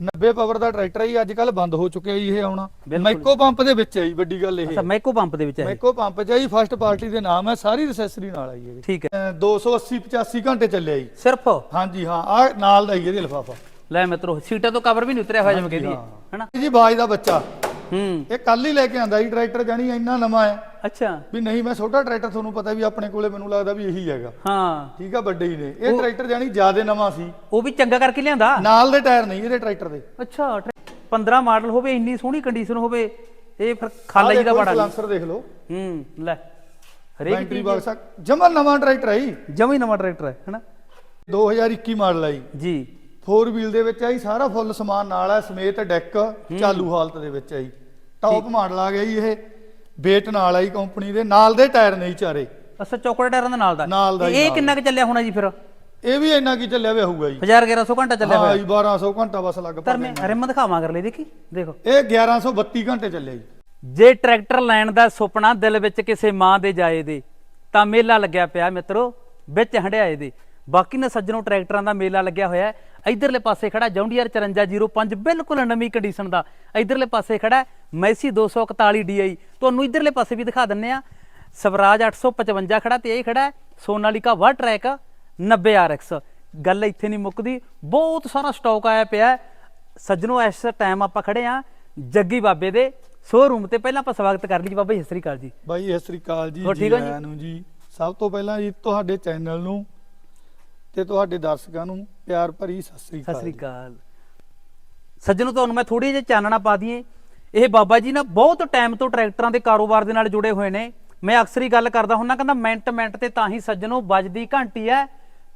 90 power ਦਾ tractor ਹੈ ਅੱਜ ਕੱਲ ਬੰਦ ਹੋ ਚੁੱਕਿਆ ਜੀ ਇਹ ਆਉਣਾ। ਮਾਈਕੋ ਪੰਪ ਦੇ ਵਿੱਚ ਹੈ ਜੀ ਵੱਡੀ ਗੱਲ ਇਹ। ਅੱਛਾ ਮੈਕੋ ਪੰਪ ਦੇ ਵਿੱਚ ਹੈ। ਮਾਈਕੋ ਪੰਪ ਚ ਹੈ ਜੀ ਫਸਟ ਪਾਰਟੀ ਦੇ ਨਾਮ ਹੈ ਸਾਰੀ ਐਕਸੈਸਰੀ ਨਾਲ ਆਈ ਹੈ ਠੀਕ ਹੈ। 280 85 ਘੰਟੇ ਚੱਲਿਆ ਜੀ। ਸਿਰਫ? ਹਾਂਜੀ ਹਾਂ ਆ ਨਾਲ ਦਾ ਹੀ ਇਹਦੇ ਲਿਫਾਫਾ। ਲੈ ਮਿੱਤਰੋ ਸੀਟਾਂ ਤੋਂ ਕਵਰ ਵੀ ਨਹੀਂ ਉਤਰਿਆ ਹੋਇਆ ਜਿਵੇਂ ਕਹਿੰਦੀ ਹੈ ਹਨਾ? ਜੀ ਬਾਜ ਦਾ ਬੱਚਾ। ਇਹ ਕੱਲ ਹੀ ਲੈ ਕੇ ਆਂਦਾ ਜੀ ਟਰੈਕਟਰ ਜਾਨੀ ਇੰਨਾ ਨਵਾਂ ਹੈ। ਅੱਛਾ। ਵੀ ਨਹੀਂ ਮੈਂ ਛੋਟਾ ਟਰੈਕਟਰ ਤੁਹਾਨੂੰ ਪਤਾ ਵੀ ਆਪਣੇ ਕੋਲੇ ਮੈਨੂੰ ਲੱਗਦਾ ਵੀ ਇਹੀ ਹੈਗਾ। ਹਾਂ। ਠੀਕ ਆ ਵੱਡੇ ਹੀ ਨੇ। ਇਹ ਟਰੈਕਟਰ ਜਾਨੀ ਜਿਆਦੇ ਨਵਾਂ ਸੀ। ਉਹ ਵੀ ਚੰਗਾ ਕਰਕੇ ਲਿਆਂਦਾ? ਨਾਲ ਦੇ ਟਾਇਰ ਨਹੀਂ ਇਹਦੇ ਟਰੈਕਟਰ ਦੇ। ਅੱਛਾ ਟਰੈ- 15 ਮਾਡਲ ਹੋਵੇ ਇੰਨੀ ਸੋਹਣੀ ਕੰਡੀਸ਼ਨ ਹੋਵੇ ਇਹ ਫਿਰ ਖਾਲਾ ਜੀ ਦਾ ਬੜਾ ਸਲਾਂਸਰ ਦੇਖ ਲਓ। ਹੂੰ ਲੈ। ਹਰੇਕ ਬੈਟਰੀ ਬਾਕਸ ਜਮਾ ਨਵਾਂ ਟਰੈਕਟਰ ਹੈ ਜੀ। ਜਮਾ ਹੀ ਨਵਾਂ ਟਰੈਕਟਰ ਹੈ ਹਨਾ? 2021 ਮਾਡਲ ਹੈ ਜੀ। ਜੀ। 4 ਵੀਲ ਦੇ ਵਿੱਚ ਹੈ ਜੀ ਸਾਰਾ ਫੁੱਲ ਸਮਾਨ ਨਾਲ ਹੈ ਸਮੇਤ ਡੈਕ ਚਾਲੂ ਹਾਲਤ ਦੇ ਵਿੱਚ ਹੈ ਜੀ ਟੌਪ ਮਾਡਲ ਆ ਗਿਆ ਜੀ ਇਹ। ਵੇਟ ਨਾਲ ਹੈ ਜੀ ਕੰਪਨੀ ਦੇ। ਨਾਲ ਦੇ ਟਾਇਰ ਨਹੀਂ ਚਾਰੇ। ਅੱਛਾ ਚੌਕਲੇਟ ਟਾਇਰਾਂ ਦੇ ਨਾਲ ਦਾ? ਨਾਲ ਦਾ ਹੀ ਇਹ। ਕਿੰਨਾ ਕੁ ਚੱਲਿਆ ਹੋਣਾ ਜੀ ਫਿਰ? ਇਹ ਵੀ ਇੰਨਾ ਕੀ ਚੱਲਿਆ ਹੋਇਆ ਹੋਊਗਾ ਜੀ। 1000 1100 ਘੰਟਾ ਚੱਲਿਆ ਹਾਂ ਹੋਇਆ। ਜੀ 1200 ਘੰਟਾ ਬਸ ਲਗਭਗ ਧਰਮੇ ਰਿਮ ਦਿਖਾਵਾਂ ਕਰ ਲਈ ਦੇਖੀ। ਦੇਖੋ। ਇਹ 1132 ਘੰਟੇ ਚੱਲਿਆ ਜੀ। ਜੇ ਟਰੈਕਟਰ ਲੈਣ ਦਾ ਸੁਪਨਾ ਦਿਲ ਵਿੱਚ ਕਿਸੇ ਮਾਂ ਦੇ ਜਾਏ ਦੇ ਤਾਂ ਮੇਲਾ ਲੱਗਿਆ ਪਿਆ ਮਿੱਤਰੋ ਵਿੱਚ ਹੰਡਿਆਏ ਦੇ। ਬਾਕੀ ਨੇ ਸੱਜਣੋਂ ਟਰੈਕਟਰਾਂ ਦਾ ਮੇਲਾ ਲੱਗਿਆ ਹੋਇਆ ਹੈ। ਇਧਰਲੇ ਪਾਸੇ ਖੜਾ ਜੌਂਡੀਆਰ 5405 ਬਿਲਕੁਲ ਨਵੀਂ ਕੰਡੀਸ਼ਨ ਦਾ। ਇਧਰਲੇ ਪਾਸੇ ਖੜਾ ਮੈਸੀ 241 DI ਤੁਹਾਨੂੰ ਇਧਰਲੇ ਪਾਸੇ ਵੀ ਦਿਖਾ ਦਿੰਨੇ ਆ ਸਵਰਾਜ 855 ਖੜਾ ਤੇ ਇਹ ਖੜਾ ਸੋਨਾਲੀਕਾ ਵਾ ਟਰੈਕ 90 RX ਗੱਲ ਇੱਥੇ ਨਹੀਂ ਮੁੱਕਦੀ। ਬਹੁਤ ਸਾਰਾ ਸਟਾਕ ਆਇਆ ਪਿਆ। ਸੱਜਣੋ ਇਸ ਟਾਈਮ ਆਪਾਂ ਖੜੇ ਆ ਜੱਗੀ ਬਾਬੇ ਦੇ ਸ਼ੋਰੂਮ ਤੇ। ਪਹਿਲਾਂ ਆਪਾਂ ਸਵਾਗਤ ਕਰ ਲਈ ਬਾਬਾ ਜੀ ਸਤਿ ਸ੍ਰੀ ਅਕਾਲ ਜੀ। ਬਾਈ ਸਤਿ ਸ੍ਰੀ ਅਕਾਲ ਜੀ ਜੀ? ਆਇਆਂ ਨੂੰ ਜੀ। ਸਭ ਤੋਂ ਪਹਿਲਾਂ ਜੀ ਤੁਹਾਡੇ ਚੈਨਲ ਨੂੰ ਤੇ ਤੁਹਾਡੇ ਦਰਸ਼ਕਾਂ ਨੂੰ ਪਿਆਰ ਭਰੀ ਸਤਿ ਸ੍ਰੀ ਸਤਿ ਅਕਾਲ ਸ੍ਰੀ ਜੀ। ਅਕਾਲ। ਸੱਜਣੋ ਤੁਹਾਨੂੰ ਮੈਂ ਥੋੜੀ ਜਿਹੀ ਚਾਨਣਾ ਪਾ ਦਈਏ। ਇਹ ਬਾਬਾ ਜੀ ਨਾ ਬਹੁਤ ਟਾਈਮ ਤੋਂ ਟਰੈਕਟਰਾਂ ਦੇ ਕਾਰੋਬਾਰ ਦੇ ਨਾਲ ਜੁੜੇ ਹੋਏ ਨੇ। ਮੈਂ ਅਕਸਰ ਹੀ ਗੱਲ ਕਰਦਾ ਹੁੰਨਾ ਕਹਿੰਦਾ ਮਿੰਟ ਮਿੰਟ ਤੇ ਤਾਂ ਹੀ ਸੱਜਣੋ ਵੱਜਦੀ ਘੰਟੀ ਹੈ।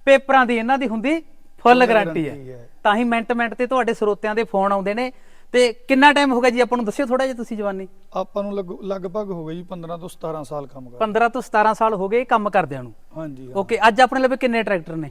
ਪੇਪਰਾਂ ਦੀ ਇਹਨਾਂ ਦੀ ਹੁੰਦੀ ਫੁੱਲ ਗਾਰੰਟੀ ਹੈ। ਤਾਂ ਹੀ ਮਿੰਟ ਮਿੰਟ ਤੇ ਤੁਹਾਡੇ ਸਰੋਤਿਆਂ ਦੇ ਫੋਨ ਆਉਂਦੇ ਨੇ। ਤੇ ਕਿੰਨਾ ਟਾਈਮ ਹੋ ਗਿਆ ਜੀ? ਆਪਾਂ ਨੂੰ ਦੱਸਿਓ ਥੋੜਾ ਜਿਹਾ ਤੁਸੀਂ ਜਵਾਨੀ। ਆਪਾਂ ਨੂੰ ਲਗ- ਲਗਭਗ ਹੋ ਗਏ ਜੀ 15 ਤੋਂ 17 ਸਾਲ ਕੰਮ ਕਰ 15 ਤੋਂ 17 ਸਾਲ ਹੋ ਗਏ ਕੰਮ ਕਰਦਿਆਂ ਨੂੰ। ਹਾਂਜੀ। ਓਕੇ ਅੱਜ ਆਪਣੇ ਲਵੇ ਕਿੰਨੇ ਟਰੈਕਟਰ ਨੇ?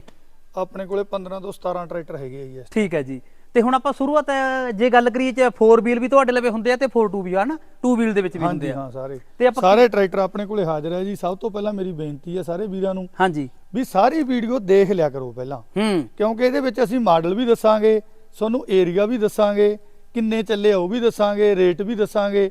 ਆਪਣੇ ਕੋਲੇ 15 ਤੋਂ 17 ਟਰੈਕਟਰ ਹੈਗੇ ਆ ਜੀ ਇਸ ਠੀਕ ਹੈ ਜੀ। ਤੇ ਹੁਣ ਆਪਾਂ ਸ਼ੁਰੂਆਤ ਜੇ ਗੱਲ ਕਰੀਏ ਚ 4 ਵੀਲ ਵੀ ਤੁਹਾਡੇ ਲਵੇ ਹੁੰਦੇ ਆ ਤੇ 4 2 ਵੀ ਆ ਨਾ? 2 ਵੀਲ ਦੇ ਵਿੱਚ ਵੀ ਹੁੰਦੇ ਹਾਂਜੀ ਆ। ਹਾਂ ਸਾਰੇ। ਤੇ ਆਪਾਂ ਸਾਰੇ ਟਰੈਕਟਰ ਆਪਣੇ ਕੋਲੇ ਹਾਜ਼ਰ ਹੈ ਜੀ। ਸਭ ਤੋਂ ਪਹਿਲਾਂ ਮੇਰੀ ਬੇਨਤੀ ਹੈ ਸਾਰੇ ਵੀਰਾਂ ਨੂੰ ਹਾਂਜੀ। ਵੀ ਸਾਰੀ ਵੀਡੀਓ ਦੇਖ ਲਿਆ ਕਰੋ ਪਹਿਲਾਂ। ਹੂੰ। ਕਿਉਂਕਿ ਇਹਦੇ ਵਿੱਚ ਅਸੀਂ ਮਾਡਲ ਵੀ ਦੱਸਾਂਗੇ ਤੁਹਾਨੂੰ ਏਰੀਆ ਵੀ ਦੱਸਾਂਗੇ ਕਿੰਨੇ ਚੱਲੇ ਆ ਉਹ ਵੀ ਦੱਸਾਂਗੇ ਰੇਟ ਵੀ ਦੱਸਾਂਗੇ।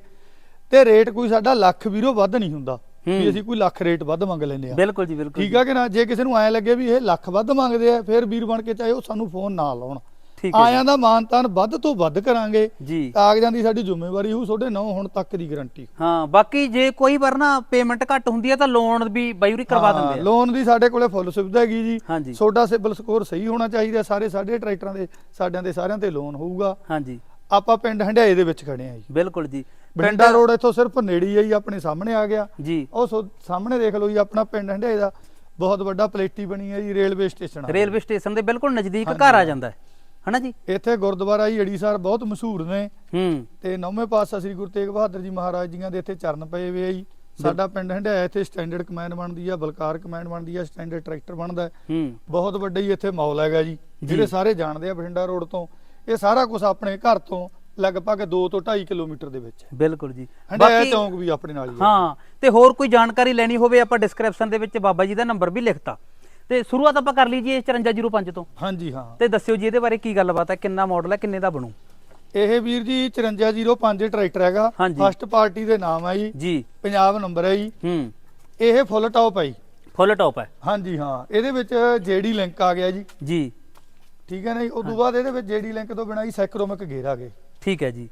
ਤੇ ਰੇਟ ਕੋਈ ਸਾਡਾ ਲੱਖ ਵੀਰੋ ਵੱਧ ਨਹੀਂ ਹੁੰਦਾ। ਵੀ ਹੂੰ। ਅਸੀਂ ਕੋਈ ਲੱਖ ਰੇਟ ਵੱਧ ਮੰਗ ਲੈਂਦੇ ਆ। ਬਿਲਕੁਲ ਜੀ ਬਿਲਕੁਲ ਠੀਕ ਆ ਕਿ ਨਾ? ਜੇ ਕਿਸੇ ਨੂੰ ਐ ਲੱਗੇ ਵੀ ਇਹ ਲੱਖ ਵੱਧ ਮੰਗਦੇ ਆ ਫਿਰ ਵੀਰ ਬਣ ਕੇ ਚਾਹੇ ਉਹ ਸਾਨੂੰ ਫੋਨ ਨਾ ਲਾਉਣ। ਹੈ ਆਇਆਂ ਦਾ ਮਾਨਤਾਨ ਵੱਧ ਤੋਂ ਵੱਧ ਕਰਾਂਗੇ। ਜੀ। ਕਾਗਜ਼ਾਂ ਦੀ ਸਾਡੀ ਜ਼ਿੰਮੇਵਾਰੀ ਹੋਊ ਤੁਹਾਡੇ ਨੌ ਹੁਣ ਤੱਕ ਦੀ ਗਾਰੰਟੀ। ਹਾਂ ਬਾਕੀ ਜੇ ਕੋਈ ਵਾਰ ਨਾ ਪੇਮੈਂਟ ਘੱਟ ਹੁੰਦੀ ਹੈ ਤਾਂ ਲੋਨ ਵੀ ਬਾਈਰੀ ਕਰਵਾ ਦਿੰਦੇ ਆ। ਲੋਨ ਦੀ ਸਾਡੇ ਕੋਲੇ ਫੁੱਲ ਸੁਵਿਧਾ ਹੈਗੀ ਜੀ। ਤੁਹਾਡਾ ਸਿਬਲ ਸਕੋਰ ਸਹੀ ਹੋਣਾ ਚਾਹੀਦਾ ਸਾਰੇ ਸਾਡੇ ਟਰੈਕਟਰਾਂ ਦੇ ਸਾਡਿਆਂ ਦੇ ਸਾਰਿਆਂ ਤੇ ਲੋਨ ਹੋਊਗਾ। ਹਾਂਜੀ। ਆਪਾਂ ਪਿੰਡ ਹੰਡਿਆਏ ਦੇ ਵਿੱਚ ਖੜੇ ਆ ਜੀ। ਬਿਲਕੁਲ ਜੀ। ਬਠਿੰਡਾ ਰੋਡ ਇੱਥੋਂ ਸਿਰਫ ਨੇੜੇ ਹੀ ਆਪਣੇ ਸਾਹਮਣੇ ਆ ਗਿਆ। ਜੀ। ਉਹ ਸਾਹਮਣੇ ਦੇਖ ਲਓ ਜੀ ਆਪਣਾ ਪਿੰਡ ਹੰਡਿਆਏ ਦਾ ਬਹੁਤ ਵੱਡਾ ਪਲੇਟੀ ਬਣੀ ਹੈ ਜੀ ਰੇਲਵੇ ਸਟੇਸ਼ਨ ਆ। ਰੇਲਵੇ ਸਟੇਸ਼ਨ ਦੇ ਬਿਲਕੁਲ ਨਜ਼ਦੀਕ ਘਰ ਆ ਜਾਂਦਾ ਹੈ ਹਨਾ ਜੀ? ਇੱਥੇ ਗੁਰਦੁਆਰਾ ਜੀ ਅੜੀਸਰ ਬਹੁਤ ਮਸ਼ਹੂਰ ਨੇ। ਹੂੰ। ਤੇ ਨੌਵੇਂ ਪਾਤਸ਼ਾਹ ਸ੍ਰੀ ਗੁਰੂ ਤੇਗ ਬਹਾਦਰ ਜੀ ਮਹਾਰਾਜ ਜੀਆਂ ਦੇ ਇੱਥੇ ਚਰਨ ਪਏ ਹੋਏ ਆ ਜੀ। ਸਾਡਾ ਪਿੰਡ ਹੰਡਿਆਇਆ ਇੱਥੇ ਸਟੈਂਡਰਡ ਕਮੈਨ ਬਣਦੀ ਆ ਬਲਕਾਰ ਕਮੈਨ ਬਣਦੀ ਆ ਸਟੈਂਡਰਡ ਟਰੈਕਟਰ ਬਣਦਾ ਬਹੁਤ ਵੱਡਾ ਹੀ ਇੱਥੇ ਮਾਲ ਹੈਗਾ ਜੀ ਜੀ। ਜਿਹੜੇ ਸਾਰੇ ਜਾਣਦੇ ਆ ਬਠਿੰਡਾ ਰੋਡ ਤੋਂ। ਇਹ ਸਾਰਾ ਕੁਝ ਆਪਣੇ ਘਰ ਤੋਂ ਲਗਭਗ 2 ਤੋਂ 2.5 ਕਿਲੋਮੀਟਰ ਦੇ ਵਿੱਚ ਹੈ। ਬਿਲਕੁਲ ਜੀ। ਹੰਡਿਆਇਆ ਚੌਂਕ ਵੀ ਆਪਣੇ ਨਾਲ ਹੀ ਹੈ। ਹਾਂ ਤੇ ਹੋਰ ਕੋਈ ਜਾਣਕਾਰੀ ਲੈਣੀ ਹੋਵੇ ਆਪਾਂ ਡਿਸਕ੍ਰਿਪਸ਼ਨ ਦੇ ਵਿੱਚ ਬਾਬਾ ਜੀ ਦਾ ਨੰਬਰ ਵੀ ਲਿਖਤਾ। ਤੇ ਸ਼ੁਰੂਆਤ ਆਪਾਂ ਕਰ ਲਈ ਜੀ ਇਹ 5405 ਤੋਂ। ਹਾਂਜੀ ਹਾਂ। ਤੇ ਦੱਸਿਓ ਜੀ ਇਹਦੇ ਬਾਰੇ ਕੀ ਗੱਲਬਾਤ ਹੈ ਕਿੰਨਾ ਮਾਡਲ ਹੈ ਕਿੰਨੇ ਦਾ ਬਣੂ? ਇਹ ਵੀਰ ਜੀ 5405 ਟਰੈਕਟਰ ਹੈਗਾ। ਫਸਟ ਪਾਰਟੀ ਦੇ ਨਾਮ ਹੈ ਜੀ। ਜੀ। ਪੰਜਾਬ ਨੰਬਰ ਹੈ ਜੀ। ਹੂੰ। ਇਹ ਫੁੱਲ ਟੌਪ ਹੈ ਜੀ। ਫੁੱਲ ਟੌਪ ਹੈ। ਹਾਂਜੀ ਹਾਂ। ਇਹਦੇ ਵਿੱਚ ਜੇਡੀ ਲਿੰਕ ਆ ਗਿਆ ਜੀ। ਜੀ। ਠੀਕ ਹੈ ਨਾ ਜੀ? ਉਸ ਤੋਂ ਬਾਅਦ ਇਹਦੇ ਵਿੱਚ ਜੇਡੀ ਲਿੰਕ ਤੋਂ ਬਿਨਾਂ ਹੀ ਸੈਕਰੋਮਿਕ ਗੇਅਰ ਆ ਗਏ। ਠੀਕ ਹੈ ਜੀ।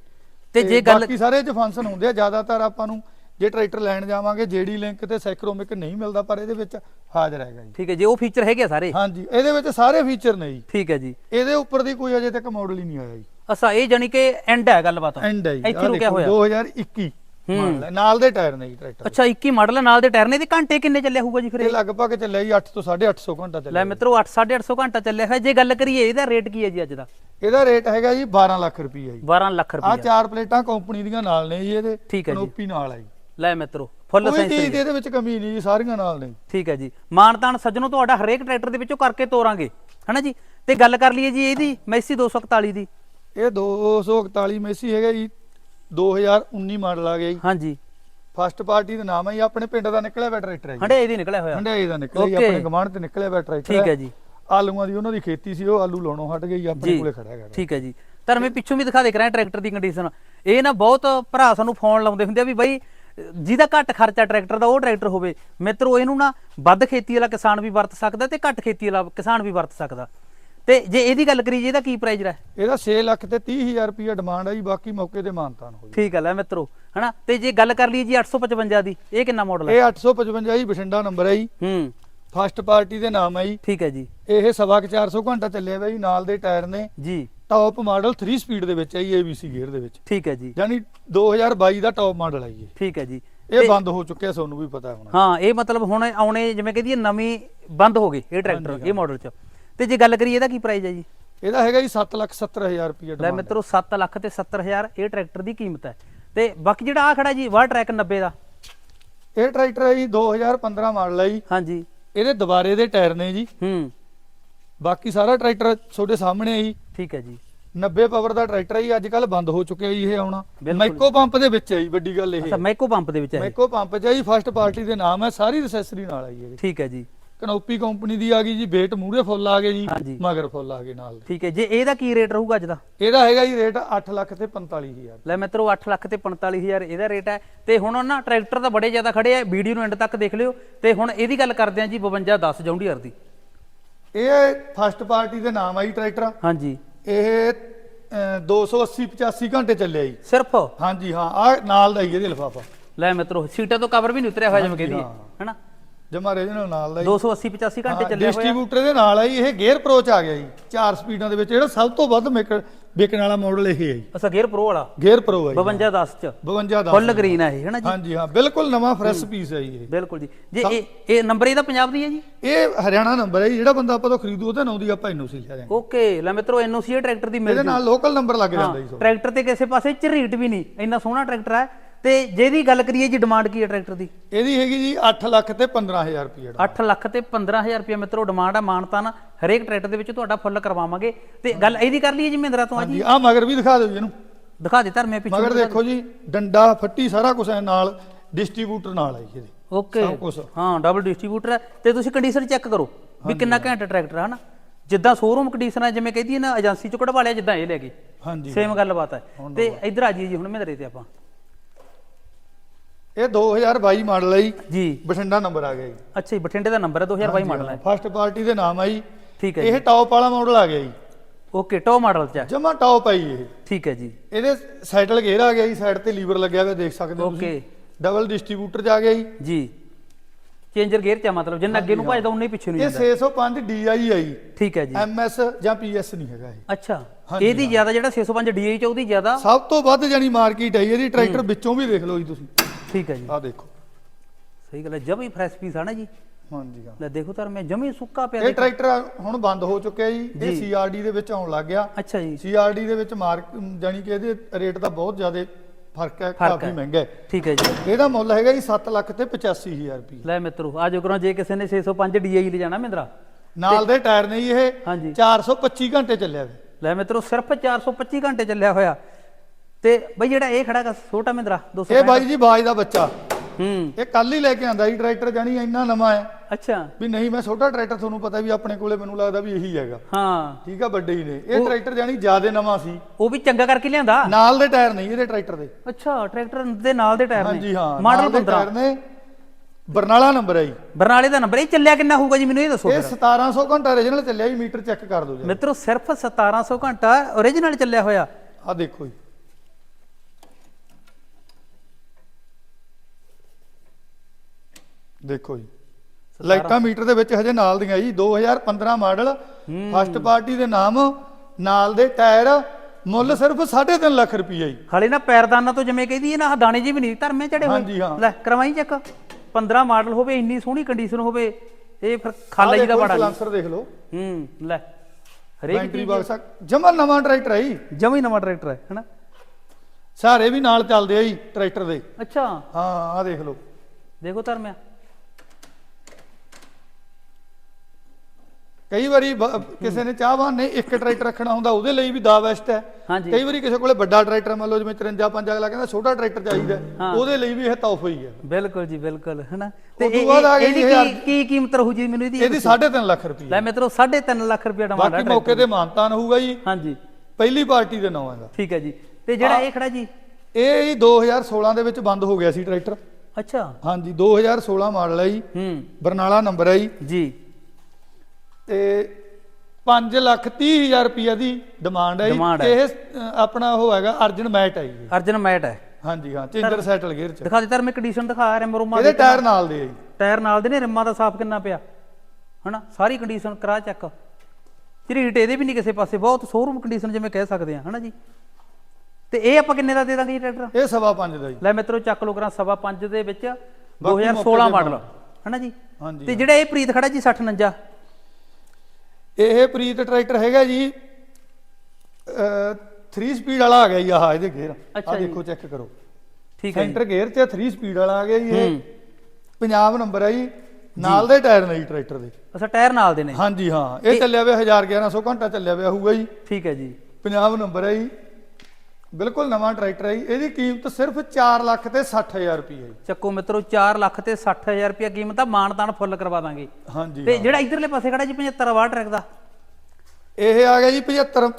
ਤੇ ਜੇ ਗੱਲ ਬਾਕੀ ਸਾਰੇ ਚ ਫੰਕਸ਼ਨ ਹੁੰਦੇ ਆ ਜ਼ਿਆਦਾਤਰ ਆਪਾਂ ਨੂੰ ਜੇ ਟਰੈਕਟਰ ਲੈਣ ਜਾਵਾਂਗੇ ਜੇਡੀ ਲਿੰਕ ਤੇ ਸੈਕਰੋਮਿਕ ਨਹੀਂ ਮਿਲਦਾ ਪਰ ਇਹਦੇ ਵਿੱਚ ਹਾਜ਼ਰ ਹੈਗਾ ਜੀ। ਠੀਕ ਹੈ ਜੀ ਉਹ ਫੀਚਰ ਹੈਗੇ ਆ ਸਾਰੇ? ਹਾਂਜੀ ਇਹਦੇ ਵਿੱਚ ਸਾਰੇ ਫੀਚਰ ਨੇ ਜੀ। ਠੀਕ ਹੈ ਜੀ। ਇਹਦੇ ਉੱਪਰ ਦੀ ਕੋਈ ਅਜੇ ਤੱਕ ਮਾਡਲ ਹੀ ਨਹੀਂ ਆਇਆ ਜੀ। ਅਸਾ ਇਹ ਜਾਨੀ ਕਿ ਐਂਡ ਹੈ ਗੱਲਬਾਤ ਐਂਡ ਹੈ ਜੀ। ਇੱਥੇ ਆਹ ਰੁਕਿਆ ਦੇਖੋ, ਹੋਇਆ। 2021 ਹੂੰ। ਮਾਡਲ ਹੈ। ਨਾਲ ਦੇ ਟਾਇਰ ਨੇ ਜੀ ਟਰੈਕਟਰ। ਅੱਛਾ 21 ਮਾਡਲ ਹੈ ਨਾਲ ਦੇ ਟਾਇਰ ਨੇ? ਤੇ ਘੰਟੇ ਕਿੰਨੇ ਚੱਲਿਆ ਹੋਊਗਾ ਜੀ ਫਿਰ ਇਹ ਇਹ? ਲਗਭਗ ਚੱਲਿਆ ਜੀ 8 ਤੋਂ 850 ਘੰਟਾ ਚੱਲਿਆ ਲੈ ਮਿੱਤਰੋ 8 850 ਘੰਟਾ ਚੱਲਿਆ ਹੋਇਆ। ਜੇ ਗੱਲ ਕਰੀਏ ਇਹਦਾ ਰੇਟ ਕੀ ਹੈ ਜੀ ਅੱਜ ਦਾ? ਇਹਦਾ ਰੇਟ ਹੈਗਾ ਜੀ 12 ਲੱਖ ਰੁਪਈਆ ਜੀ। 12 ਲੱਖ ਆ ਰੁਪਏ ਚਾਰ ਪਲੇਟਾਂ ਕੰਪਨੀ ਦੀਆਂ ਨਾਲ ਨੇ ਜੀ ਇਹਦੇ। ਠੀਕ ਹੈ ਜੀ। ਕਨੋਪੀ ਨਾਲ ਹੈ ਜੀ। ਲੈ ਮਿੱਤਰੋ ਫੁੱਲ ਕੋਈ ਚੀਜ਼ ਸੈਂਸਰੀ ਇਹਦੇ ਵਿੱਚ ਕਮੀ ਨਹੀਂ ਜੀ ਸਾਰੀਆਂ ਨਾਲ ਨੇ। ਠੀਕ ਹੈ ਜੀ। ਮਾਨਤਾਨ ਸੱਜਣੋ ਤੁਹਾਡਾ ਹਰੇਕ ਟਰੈਕਟਰ ਦੇ ਵਿੱਚੋਂ ਕਰਕੇ ਤੋਰਾਂਗੇ। ਹਨਾ ਜੀ? ਤੇ ਗੱਲ ਕਰ ਲਈਏ ਜੀ ਇਹਦੀ ਮੈਸੀ 241 ਦੀ। ਇਹ 241 ਮੈਸੀ ਹੈਗਾ ਜੀ 2019 ਮਾਡਲ ਆ ਗਿਆ ਜੀ। ਹਾਂਜੀ। ਫਸਟ ਪਾਰਟੀ ਦਾ ਨਾਮ ਹੈ ਜੀ ਆਪਣੇ ਪਿੰਡ ਦਾ ਨਿਕਲਿਆ ਹੋਇਆ ਟਰੈਕਟਰ ਹੈ ਜੀ। ਹੰਡੇ ਇਹਦੀ ਨਿਕਲਿਆ ਹੋਇਆ। ਹੰਡਾਈ ਦਾ ਨਿਕਲਿਆ ਜੀ. ਆਪਣੇ ਗਮਾਨ ਤੇ ਨਿਕਲਿਆ ਹੋਇਆ ਟਰੈਕਟਰ ਠੀਕ ਹੈ ਜੀ। ਆਲੂਆਂ ਦੀ ਉਹਨਾਂ ਦੀ ਖੇਤੀ ਸੀ ਉਹ ਆਲੂ ਲਾਉਣੋਂ ਹਟ ਗਈ ਆਪਣੇ ਕੋਲੇ ਖੜਾ ਹੈਗਾ ਠੀਕ ਹੈ ਜੀ। ਧਰਮੇ ਪਿੱਛੋਂ ਵੀ ਦਿਖਾ ਦੇ ਕਰਾਂ ਟਰੈਕਟਰ ਦੀ ਕੰਡੀਸ਼ਨ ਇਹ ਨਾ ਬਹੁਤ ਭਰਾ ਸਾਨੂੰ ਫੋਨ ਲਾਉਂਦੇ ਹੁੰਦੇ ਆ ਵੀ ਬਾਈ ਜਿਹਦਾ ਘੱਟ ਖਰਚਾ ਟਰੈਕਟਰ ਦਾ ਉਹ ਟਰੈਕਟਰ ਹੋਵੇ। ਮਿੱਤਰੋ ਇਹਨੂੰ ਨਾ ਵੱਧ ਖੇਤੀ ਵਾਲਾ ਕਿਸਾਨ ਵੀ ਵਰਤ ਸਕਦਾ ਤੇ ਘੱਟ ਖੇਤੀ ਵਾਲਾ ਕਿਸਾਨ ਵੀ ਵਰਤ ਸਕਦਾ। ਤੇ ਜੇ ਇਹਦੀ ਗੱਲ ਕਰੀਏ ਇਹਦਾ ਕੀ ਪ੍ਰਾਈਸ ਹੈ ਇਹਦਾ 6 ਲੱਖ ਤੇ 30000 ਰੁਪਏ ਡਿਮਾਂਡ ਹੈ ਜੀ ਬਾਕੀ ਮੌਕੇ ਤੇ ਮਾਨਤਾਨ ਹੋ ਠੀਕ ਹੈ ਲੈ ਮਿੱਤਰੋ ਹਨਾ? ਤੇ ਜੇ ਗੱਲ ਕਰ ਲਈਏ ਜੀ 855 ਦੀ ਇਹ ਕਿੰਨਾ ਮਾਡਲ ਹੈ ਇਹ 855 ਜੀ ਬਠਿੰਡਾ ਨੰਬਰ ਹੈ ਜੀ। ਹੂੰ। ਫਸਟ ਪਾਰਟੀ ਦੇ ਨਾਮ ਹੈ ਜੀ। ਠੀਕ ਹੈ ਜੀ। ਇਹ ਸਵਾ ਕੁ 400 ਘੰਟਾ ਚੱਲਿਆ ਵਾ ਜੀ ਨਾਲ ਦੇ ਟਾਇਰ ਨੇ। ਜੀ। ਟੌਪ ਮਾਡਲ 3 ਸਪੀਡ ਦੇ ਵਿੱਚ ਹੈ ਜੀ ABC ਗੇਅਰ ਦੇ ਵਿੱਚ। ਠੀਕ ਹੈ ਜੀ। ਯਾਨੀ 2022 ਦਾ ਟੌਪ ਮਾਡਲ ਹੈ ਜੀ ਠੀਕ ਹੈ ਜੀ। ਇਹ ਬੰਦ ਹੋ ਚੁੱਕਿਆ ਤੁਹਾਨੂੰ ਵੀ ਪਤਾ ਹੋਣਾ। ਹਾਂ ਇਹ ਮਤਲਬ ਹੁਣ ਆਉਣੇ ਜਿਵੇਂ ਕਹਦੀ ਨਵੀਂ ਬੰਦ ਹੋ ਗਈ ਇਹ ਟਰੈਕਟਰ ਇਹ ਮਾਡਲ ਚ। ਤੇ ਜੇ ਗੱਲ ਕਰੀਏ ਇਹਦਾ ਕੀ ਪ੍ਰਾਈਸ ਹੈ ਜੀ? ਇਹਦਾ ਹੈਗਾ ਜੀ 770000 ਰੁਪਏ ਲੈ ਮਿੱਤਰੋ 7 ਲੱਖ ਤੇ 70000 ਇਹ ਟਰੈਕਟਰ ਦੀ ਕੀਮਤ ਹੈ। ਤੇ ਬਾਕੀ ਜਿਹੜਾ ਆ ਖੜਾ ਜੀ ਵਾਹ ਟਰੈਕ 90 ਦਾ। ਇਹ ਟਰੈਕਟਰ ਹੈ ਜੀ 2015 ਮਾਡਲ ਹੈ ਜੀ। ਹਾਂਜੀ। ਇਹਦੇ ਦੁਬਾਰੇ ਦੇ ਟਾਇਰ ਨੇ ਜੀ। ਹੂੰ। ਬਾਕੀ ਸਾਰਾ ਟਰੈਕਟਰ ਤੁਹਾਡੇ ਸਾਹਮਣੇ ਹੈ ਜੀ। ਠੀਕ ਹੈ ਜੀ। 90 ਪਾਵਰ ਦਾ ਟਰੈਕਟਰ ਹੈ ਜੀ ਅੱਜ ਕੱਲ ਬੰਦ ਹੋ ਚੁੱਕਿਆ ਜੀ ਇਹ ਆਉਣਾ। ਮਾਈਕੋ ਪੰਪ ਦੇ ਵਿੱਚ ਹੈ ਜੀ ਵੱਡੀ ਗੱਲ ਇਹ ਅੱਛਾ ਮੈਕੋ ਪੰਪ ਦੇ ਵਿੱਚ ਹੈ। ਮਾਈਕੋ ਪੰਪ ਚ ਹੈ ਜੀ ਫਸਟ ਪਾਰਟੀ ਦੇ ਨਾਮ ਹੈ ਸਾਰੀ ਐਕਸੈਸਰੀ ਨਾਲ ਹੈ ਜੀ ਠੀਕ ਹੈ ਜੀ। ਕਨੋਪੀ ਕੰਪਨੀ ਦੀ ਆ ਗਈ ਜੀ ਵੇਟ ਮੂਹਰੇ ਫੁੱਲ ਆ ਗਏ ਜੀ। ਮਗਰ ਫੁੱਲ ਆ ਗਏ ਨਾਲ। ਠੀਕ ਹੈ ਜੇ ਇਹਦਾ ਕੀ ਰੇਟ ਰਹੂਗਾ ਅੱਜ ਦਾ? ਇਹਦਾ ਹੈਗਾ ਜੀ ਰੇਟ 8 ਲੱਖ ਤੇ 45000 ਲੈ ਮਿੱਤਰੋ 8 ਲੱਖ ਤੇ 45000 ਇਹਦਾ ਰੇਟ ਹੈ। ਤੇ ਹੁਣ ਨਾ ਟਰੈਕਟਰ ਤਾਂ ਬੜੇ ਜ਼ਿਆਦਾ ਖੜੇ ਆ ਵੀਡੀਓ ਨੂੰ ਐਂਡ ਤੱਕ ਦੇਖ ਲਿਓ। ਤੇ ਹੁਣ ਇਹਦੀ ਗੱਲ ਕਰਦੇ ਆ ਜੀ 5210 ਜੌਂਡੀਅਰ ਦੀ। ਇਹ ਫਸਟ ਪਾਰਟੀ ਦੇ ਨਾਮ ਆ ਜੀ ਟਰੈਕਟਰ। ਹਾਂਜੀ। ਇਹ ਅਹ, 280 85 ਘੰਟੇ ਚੱਲਿਆ ਜੀ। ਸਿਰਫ? ਹਾਂਜੀ ਹਾਂ ਆ ਨਾਲ ਦਾ ਹੀ ਇਹਦੇ ਲਿਫਾਫਾ। ਲੈ ਮਿੱਤਰੋ ਸੀਟਾਂ ਤੋਂ ਕਵਰ ਵੀ ਨਹੀਂ ਉਤਰਿਆ ਹੋਇਆ ਜਿਵੇਂ ਕਹਿੰਦੀ ਹਾਂ। ਹੈਨਾ? ਜਮਾ ਰੀਜਨਲ ਨਾਲ ਦਾ ਜੀ 280 85 ਘੰਟੇ ਚੱਲਿਆ ਹੋਇਆ। ਡਿਸਟ੍ਰੀਬਿਊਟਰ ਦੇ ਨਾਲ ਆ ਜੀ ਇਹ ਗੇਅਰ ਪ੍ਰੋ ਚ ਆ ਗਿਆ ਜੀ। ਚਾਰ ਸਪੀਡਾਂ ਦੇ ਵਿੱਚ ਜਿਹੜਾ ਸਭ ਤੋਂ ਵੱਧ ਵਿਕ- ਵਿਕਣ ਵਾਲਾ ਮਾਡਲ ਇਹ ਹੈ ਜੀ। ਅਸਾ ਗੇਅਰ ਪ੍ਰੋ ਵਾਲਾ? ਗੇਅਰ ਪ੍ਰੋ ਹੈ ਜੀ 5210 ਚ। 52 ਦਾ ਫੁੱਲ ਗ੍ਰੀਨ ਹੈ ਇਹ ਜੀ? ਹਾਂਜੀ ਹਾਂ ਬਿਲਕੁਲ ਨਵਾਂ ਫਰੈਸ਼ ਪੀਸ ਹੈ ਜੀ ਇਹ। ਬਿਲਕੁਲ ਜੀ। ਜੇ ਇਹ ਇਹ ਨੰਬਰ ਇਹਦਾ ਪੰਜਾਬ ਦੀ ਹੈ ਜੀ? ਇਹ ਹਰਿਆਣਾ ਨੰਬਰ ਹੈ ਜੀ। ਜਿਹੜਾ ਬੰਦਾ ਆਪਾਂ ਤੋਂ ਖਰੀਦੂ ਉਹਦੇ ਨਾਂ ਦੀ ਆਪਾਂ ਇਹਨੂੰ ਸੀ ਲਿਆ ਜਾਵਾਂਗੇ। ਓਕੇ ਲੈ ਮਿੱਤਰੋ ਐਨਓਸੀ ਟਰੈਕਟਰ ਦੀ ਮਿਲ ਇਹਦੇ ਨਾਲ ਲੋਕਲ ਨੰਬਰ ਲੱਗ ਜਾਂਦਾ ਜੀ। ਟਰੈਕਟਰ ਤੇ ਕਿਸੇ ਪਾਸੇ ਝਰੀਟ ਵੀ ਨਹੀਂ। ਇੰਨਾ ਸੋਹਣਾ ਟਰੈਕਟਰ ਹੈ। ਤੇ ਜਿਹਦੀ ਗੱਲ ਕਰੀਏ ਜੀ ਡਿਮਾਂਡ ਕੀ ਹੈ ਟਰੈਕਟਰ ਦੀ? ਇਹਦੀ ਹੈਗੀ ਜੀ 8 ਲੱਖ ਤੇ 15000 ਰੁਪਏ 8 ਲੱਖ ਤੇ 15000 ਰੁਪਏ ਮਿੱਤਰੋ ਡਿਮਾਂਡ ਆ ਮਾਨਤਾ ਨਾ ਹਰੇਕ ਟਰੈਕਟਰ ਦੇ ਵਿੱਚ ਤੁਹਾਡਾ ਫੁੱਲ ਕਰਵਾਵਾਂਗੇ। ਤੇ ਗੱਲ ਇਹਦੀ ਕਰ ਲਈਏ ਜੀ ਮਹਿੰਦਰਾ ਤੋਂ ਆ ਜੀ। ਹਾਂਜੀ ਆ ਮਗਰ ਵੀ ਦਿਖਾ ਦਿਓ ਜੀ ਇਹਨੂੰ। ਦਿਖਾ ਦੇ ਧਰਮੇ ਪਿੱਛੇ। ਮਗਰ ਦੇਖੋ ਜੀ ਡੰਡਾ ਫੱਟੀ ਸਾਰਾ ਕੁਝ ਹੈ ਨਾਲ ਡਿਸਟ੍ਰੀਬਿਊਟਰ ਨਾਲ ਹੈ ਜੀ ਇਹਦੇ। ਓਕੇ। ਸਭ ਕੁਛ। ਹਾਂ ਡਬਲ ਡਿਸਟ੍ਰੀਬਿਊਟਰ ਹੈ। ਤੇ ਤੁਸੀਂ ਕੰਡੀਸ਼ਨ ਚੈੱਕ ਕਰੋ ਵੀ ਕਿੰਨਾ ਘੈਂਟ ਟਰੈਕਟਰ ਹੈ ਹਨਾ? ਜਿੱਦਾਂ ਸ਼ੋਰੂਮ ਕੰਡੀਸ਼ਨ ਹੈ ਜਿਵੇਂ ਕਹਿੰਦੀ ਹੈ ਨਾ ਏਜੰਸੀ ਚੋਂ ਕਢਵਾ ਲਿਆ ਜਿੱਦਾਂ ਇਹ ਲੈ ਗਏ। ਹਾਂਜੀ। ਸੇਮ ਗੱਲਬਾਤ ਹੈ। ਤੇ ਇੱਧਰ ਆ ਜੀ ਜੀ ਹੁਣ ਮਹਿੰਦਰੇ ਤੇ ਆਪਾਂ। ਇਹ 2022 ਮਾਡਲ ਹੈ ਜੀ। ਬਠਿੰਡਾ ਨੰਬਰ ਆ ਗਿਆ ਜੀ। ਅੱਛਾ ਜੀ ਬਠਿੰਡੇ ਦਾ ਨੰਬਰ ਹੈ 2022 ਮਾਡਲ ਹੈ। ਫਸਟ ਪਾਰਟੀ ਦੇ ਨਾਮ ਆ ਜੀ। ਠੀਕ ਹੈ ਇਹ ਟੌਪ ਵਾਲਾ ਮਾਡਲ ਆ ਗਿਆ ਜੀ। ਓਕੇ ਟੌਪ ਮਾਡਲ ਚ ਜਮਾ ਟੌਪ ਜੀ ਇਹ। ਠੀਕ ਹੈ ਜੀ। ਇਹਦੇ ਸਾਈਡਲ ਗੇਅਰ ਆ ਗਿਆ ਜੀ ਸਾਈਡ ਤੇ ਲੀਵਰ ਲੱਗਿਆ ਹੋਇਆ ਦੇਖ ਸਕਦੇ ਹੋ ਤੁਸੀਂ। ਓਕੇ ਡਬਲ ਡਿਸਟ੍ਰੀਬਿਊਟਰ ਜਾ ਗਿਆ ਜੀ। ਜੀ। ਚੇਂਜਰ ਗੇਅਰ ਚ ਮਤਲਬ ਜਿੰਨਾ ਅੱਗੇ ਨੂੰ ਭਜਦਾ ਉਨਾ ਹੀ ਪਿੱਛੇ ਨੂੰ ਇਹ ਜਾਂਦਾ। 605 DI ਜੀ। ਠੀਕ ਹੈ ਜੀ। MS ਜਾਂ PS ਨਹੀਂ ਹੈਗਾ ਇਹ। ਅੱਛਾ। ਇਹਦੀ ਜ਼ਿਆਦਾ ਜਿਹੜਾ 605 DI ਚ ਉਹਦੀ ਜ਼ਿਆਦਾ ਸਭ ਤੋਂ ਵੱਧ ਜਾਨੀ ਮਾਰਕੀਟ ਹੈ ਇਹਦੀ ਟਰੈਕਟਰ ਵਿੱਚੋਂ ਵੀ ਦੇਖ ਲਓ ਜੀ ਤੁਸੀਂ। ਠੀਕ ਹੈ ਜੀ। ਆਹ ਦੇਖੋ। ਸਹੀ ਗੱਲ ਹੈ ਜਮੀ ਫਰੈਸ਼ ਪੀਸ ਆ ਨਾ ਜੀ। ਹਾਂਜੀ ਹਾਂ। ਲੈ ਦੇਖੋ ਤਾਂ ਮੈਂ ਜਮੀ ਸੁੱਕਾ ਪਿਆ ਇਹ। ਟਰੈਕਟਰ ਹੁਣ ਬੰਦ ਹੋ ਚੁੱਕਿਆ ਜੀ। ਇਹ। CRD ਦੇ ਵਿੱਚ ਆਉਣ ਲੱਗ ਗਿਆ। ਅੱਛਾ ਜੀ। CRD ਦੇ ਵਿੱਚ ਮਾਰਕ ਜਾਨੀ ਕਿ ਇਹਦੇ ਰੇਟ ਦਾ ਬਹੁਤ ਜ਼ਿਆਦਾ ਫ਼ਰਕ ਹੈ ਕਾਫੀ। ਮਹਿੰਗਾ ਹੈ। ਠੀਕ ਹੈ ਜੀ। ਇਹਦਾ ਮੁੱਲ ਹੈਗਾ ਜੀ 7 ਲੱਖ ਤੇ 85000 ਰੁਪਏ ਲੈ ਮਿੱਤਰੋ ਆ ਜੋ ਕਰੋ ਜੇ ਕਿਸੇ ਨੇ 605 DI ਲੈ ਜਾਣਾ ਮਹਿੰਦਰਾ ਨਾਲ ਦੇ ਟਾਇਰ ਨੇ ਇਹ। ਹਾਂਜੀ। 425 ਘੰਟੇ ਚੱਲਿਆ ਲੈ ਮਿੱਤਰੋ ਸਿਰਫ 425 ਘੰਟੇ ਚੱਲਿਆ ਹੋਇਆ। ਤੇ ਬਈ ਜਿਹੜਾ ਇਹ ਖੜਾ ਛੋਟਾ ਮਹਿੰਦਰਾ 200 ਇਹ ਬਾਈ ਜੀ ਬਾਜ ਦਾ ਬੱਚਾ। ਹੂੰ। ਇਹ ਕੱਲ ਹੀ ਲੈ ਕੇ ਆਂਦਾ ਜੀ ਟਰੈਕਟਰ ਜਾਨੀ ਇੰਨਾ ਨਵਾਂ ਹੈ। ਅੱਛਾ। ਵੀ ਨਹੀਂ ਮੈਂ ਛੋਟਾ ਟਰੈਕਟਰ ਤੁਹਾਨੂੰ ਪਤਾ ਵੀ ਆਪਣੇ ਕੋਲੇ ਮੈਨੂੰ ਲੱਗਦਾ ਵੀ ਇਹੀ ਹੈਗਾ। ਹਾਂ। ਠੀਕ ਆ ਵੱਡੇ ਹੀ ਨੇ। ਇਹ ਟਰੈਕਟਰ ਜਾਨੀ ਜ਼ਿਆਦਾ ਨਵਾਂ ਸੀ। ਉਹ ਵੀ ਚੰਗਾ ਕਰਕੇ ਲਿਆਂਦਾ? ਨਾਲ ਦੇ ਟਾਇਰ ਨਹੀਂ ਇਹਦੇ ਟਰੈਕਟਰ ਦੇ। ਅੱਛਾ ਟਰੈਕਟਰ ਦੇ ਨਾਲ ਦੇ ਟਾਇਰ ਹਾਂਜੀ ਨੇ ਹਾਂ ਮਾਡਲ ਨਾਲ ਦੇ 15 ਟਾਇਰ ਨੇ। ਬਰਨਾਲਾ ਨੰਬਰ ਹੈ ਜੀ। ਬਰਨਾਲੇ ਦਾ ਨੰਬਰ ਇਹ ਚੱਲਿਆ ਕਿੰਨਾ ਹੋਊਗਾ ਜੀ ਮੈਨੂੰ ਇਹ ਦੱਸੋ ਇਹ ਫਿਰ। 1700 ਘੰਟਾ ਰੀਜਨਲ ਚੱਲਿਆ ਜੀ ਮੀਟਰ ਚੈੱਕ ਕਰ ਦਿਓ ਜੀ ਮਿੱਤਰੋ ਸਿਰਫ 1700 ਘੰਟਾ origignal ਚੱਲਿਆ ਹੋਇਆ। ਆ ਦੇਖੋ ਜੀ। ਦੇਖੋ ਜੀ। ਲਾਈਟਾਂ ਮੀਟਰ ਦੇ ਵਿੱਚ ਹਜੇ ਨਾਲ ਦੀਆਂ ਜੀ। 2015 ਮਾਡਲ ਫਸਟ ਪਾਰਟੀ ਦੇ ਨਾਮ ਨਾਲ ਦੇ ਟਾਇਰ ਮੁੱਲ ਸਿਰਫ 3.5 ਲੱਖ ਰੁਪਈਆ ਜੀ। ਹਾਲੇ ਨਾ ਪੈਰਦਾਨਾਂ ਤੋਂ ਜਿਵੇਂ ਕਹਿੰਦੀ ਹੈ ਨਾ ਦਾਣੇ ਜੀ ਵੀ ਨਹੀਂ। ਧਰਮੇ ਚੜੇ ਹਾਂ। ਹੋਏ। ਲੈ ਕਰਵਾਈ ਚੈੱਕ। 15 ਮਾਡਲ ਹੋਵੇ ਇੰਨੀ ਸੋਹਣੀ ਕੰਡੀਸ਼ਨ ਹੋਵੇ ਇਹ ਫਿਰ ਖਾਲਾ ਜੀ ਦਾ ਬੜਾ ਸਲਾਂਸਰ ਦੇਖ ਲਓ। ਹੂੰ ਲੈ। ਹਰੇਕ ਬੈਟਰੀ ਬਾਕਸ ਜਮਾ ਨਵਾਂ ਟਰੈਕਟਰ ਹੈ ਜੀ। ਜਮੀ ਨਵਾਂ ਟਰੈਕਟਰ ਹੈ ਹਨਾ? ਸਾਰੇ ਵੀ ਨਾਲ ਚੱਲਦੇ ਆ ਜੀ ਟਰੈਕਟਰ ਦੇ। ਅੱਛਾ। ਹਾਂ ਆ ਦੇਖ ਲਓ। ਦੇਖੋ ਧਰਮਿਆ ਕਈ ਵਾਰੀ ਕਿਸੇ ਨੇ ਚਾਹਵਾਨ ਨੇ ਇੱਕ ਟਰੈਕਟਰ ਰੱਖਣਾ ਹੁੰਦਾ ਉਹਦੇ ਲਈ ਵੀ ਦਾ ਬੈਸਟ ਹੈ। ਕਈ ਵਾਰੀ ਕਿਸੇ ਕੋਲੇ ਵੱਡਾ ਟਰੈਕਟਰ ਮੰਨ ਲਓ ਜਿਵੇਂ 53 5 ਅਗਲਾ ਕਹਿੰਦਾ ਛੋਟਾ ਟਰੈਕਟਰ ਚਾਹੀਦਾ ਹੈ, ਹਾਂ। ਉਹਦੇ ਲਈ ਵੀ ਇਹ ਤੋਹਫਾ ਹੀ ਹੈ। ਬਿਲਕੁਲ ਜੀ ਬਿਲਕੁਲ ਹਨਾ? ਤੋਂ ਇਹਦੀ ਕੀ ਕੀਮਤ ਰਹੂ ਜੀ ਮੈਨੂੰ ਇਹਦੀ? ਇਹਦੀ 3.5 ਲੱਖ ਰੁਪਏ ਲੈ ਮਿੱਤਰੋ 3.5 ਲੱਖ ਰੁਪਏ ਡਿਮਾਂਡ ਬਾਕੀ ਮੌਕੇ ਤੇ ਮਾਨਤਾਨ ਹੋਊਗਾ ਜੀ। ਹਾਂਜੀ। ਪਹਿਲੀ ਪਾਰਟੀ ਦੇ ਨਾਂ ਹੈਗਾ। ਠੀਕ ਹੈ ਜੀ। ਤੇ ਜਿਹੜਾ ਇਹ ਖੜਾ ਜੀ? ਇਹ ਜੀ 2016 ਦੇ ਵਿੱਚ ਬੰਦ ਹੋ ਗਿਆ ਸੀ ਟਰੈਕਟਰ। ਅੱਛਾ। ਹਾਂਜੀ 2016 ਮਾਡਲ ਹੈ ਜੀ। ਹੂੰ। ਬਰਨਾਲਾ ਨੰਬਰ ਹੈ ਜੀ। ਜੀ। ਤੇ 5 ਲੱਖ 30 ਹਜ਼ਾਰ ਰੁਪਈਆ ਦੀ ਡਿਮਾਂਡ ਹੈ Demand ਜੀ ਹੈ। ਇਹ ਆਪਣਾ ਉਹ ਹੈਗਾ ਅਰਜਨ ਮੈਟ ਹੈ ਜੀ ਅਰਜਨ ਮੈਟ ਹੈ। ਹਾਂਜੀ ਹਾਂ ਚੇਂਜਰ ਸੈਟਲ ਗੇਅਰ ਚ। ਦਿਖਾ ਦੇ ਤਰ ਮੈਂ ਕੰਡੀਸ਼ਨ ਦਿਖਾ ਰਿਮ ਰੂਮਾ ਇਹਦੇ ਟਾਇਰ ਨਾਲ ਦੇ ਆ ਜੀ। ਟਾਇਰ ਨਾਲ ਦੇ ਨੇ ਰਿਮਾਂ ਦਾ ਸਾਫ਼ ਕਿੰਨਾ ਪਿਆ। ਹਨਾ ਸਾਰੀ ਕੰਡੀਸ਼ਨ ਕਰਾ ਚੈੱਕ ਝਰੀਟ ਇਹਦੇ ਵੀ ਨਹੀਂ ਕਿਸੇ ਪਾਸੇ ਬਹੁਤ ਸ਼ੋਰੂਮ ਕੰਡੀਸ਼ਨ ਜਿਵੇਂ ਕਹਿ ਸਕਦੇ ਆ ਹਨਾ ਜੀ। ਤੇ ਇਹ ਆਪਾਂ ਕਿੰਨੇ ਦਾ ਦੇ ਦਾਂਗੇ ਜੀ ਟਰੈਕਟਰ ਇਹ ਸਵਾ ਪੰਜ ਦਾ ਜੀ। ਲੈ ਮਿੱਤਰੋ ਚੱਕ ਲੋ ਕਰਾਂ ਸਵਾ ਪੰਜ ਦੇ ਵਿੱਚ ਬਾਕੀ 2016 ਮੌਕੇ ਤੇ ਮਾਡਲ ਹਨਾ ਜੀ। ਹਾਂਜੀ ਤੇ ਜਿਹੜਾ ਇਹ ਪ੍ਰੀਤ ਖੜਾ ਜੀ 60 49 ਇਹ ਪ੍ਰੀਤ ਟਰੈਕਟਰ ਹੈਗਾ ਜੀ 3 ਸਪੀਡ ਵਾਲਾ ਆ ਗਿਆ ਜੀ ਆਹ ਇਹਦੇ ਗੇਅਰ ਆ। ਦੇਖੋ ਚੈੱਕ ਕਰੋ। ਠੀਕ ਹੈ ਸੈਂਟਰ ਗੇਅਰ 'ਚ 3 ਸਪੀਡ ਵਾਲਾ ਆ ਗਿਆ ਜੀ ਇਹ। ਪੰਜਾਬ ਨੰਬਰ ਹੈ ਜੀ। ਨਾਲ ਦੇ ਟਾਇਰ ਨੇ ਜੀ ਟਰੈਕਟਰ ਦੇ। ਅੱਛਾ ਟਾਇਰ ਨਾਲ ਦੇ ਨੇ। ਹਾਂਜੀ ਹਾਂ। ਇਹ ਚੱਲਿਆ ਹੋਇਆ 1100 ਘੰਟਾ ਚੱਲਿਆ ਹੋਇਆ ਹੋਊਗਾ ਜੀ। ਠੀਕ ਹੈ ਜੀ। ਪੰਜਾਬ ਨੰਬਰ ਹੈ ਜੀ। ਬਿਲਕੁਲ ਨਵਾਂ ਟਰੈਕਟਰ ਹੈ ਜੀ। ਇਹਦੀ ਕੀਮਤ ਸਿਰਫ 4 ਲੱਖ ਤੇ 60000 ਰੁਪਏ ਹੈ ਚੱਕੋ ਮਿੱਤਰੋ 4 ਲੱਖ ਤੇ 60000 ਰੁਪਏ ਕੀਮਤ ਆ ਮਾਨਤਾਨ ਫੁੱਲ ਕਰਵਾ ਦਾਂਗੇ। ਹਾਂਜੀ ਤੇ ਜਿਹੜਾ ਇਧਰਲੇ ਪਾਸੇ ਖੜਾ ਜੀ 75 ਵਾਟ ਟਰੈਕ ਦਾ। ਇਹ ਆ ਗਿਆ ਜੀ 75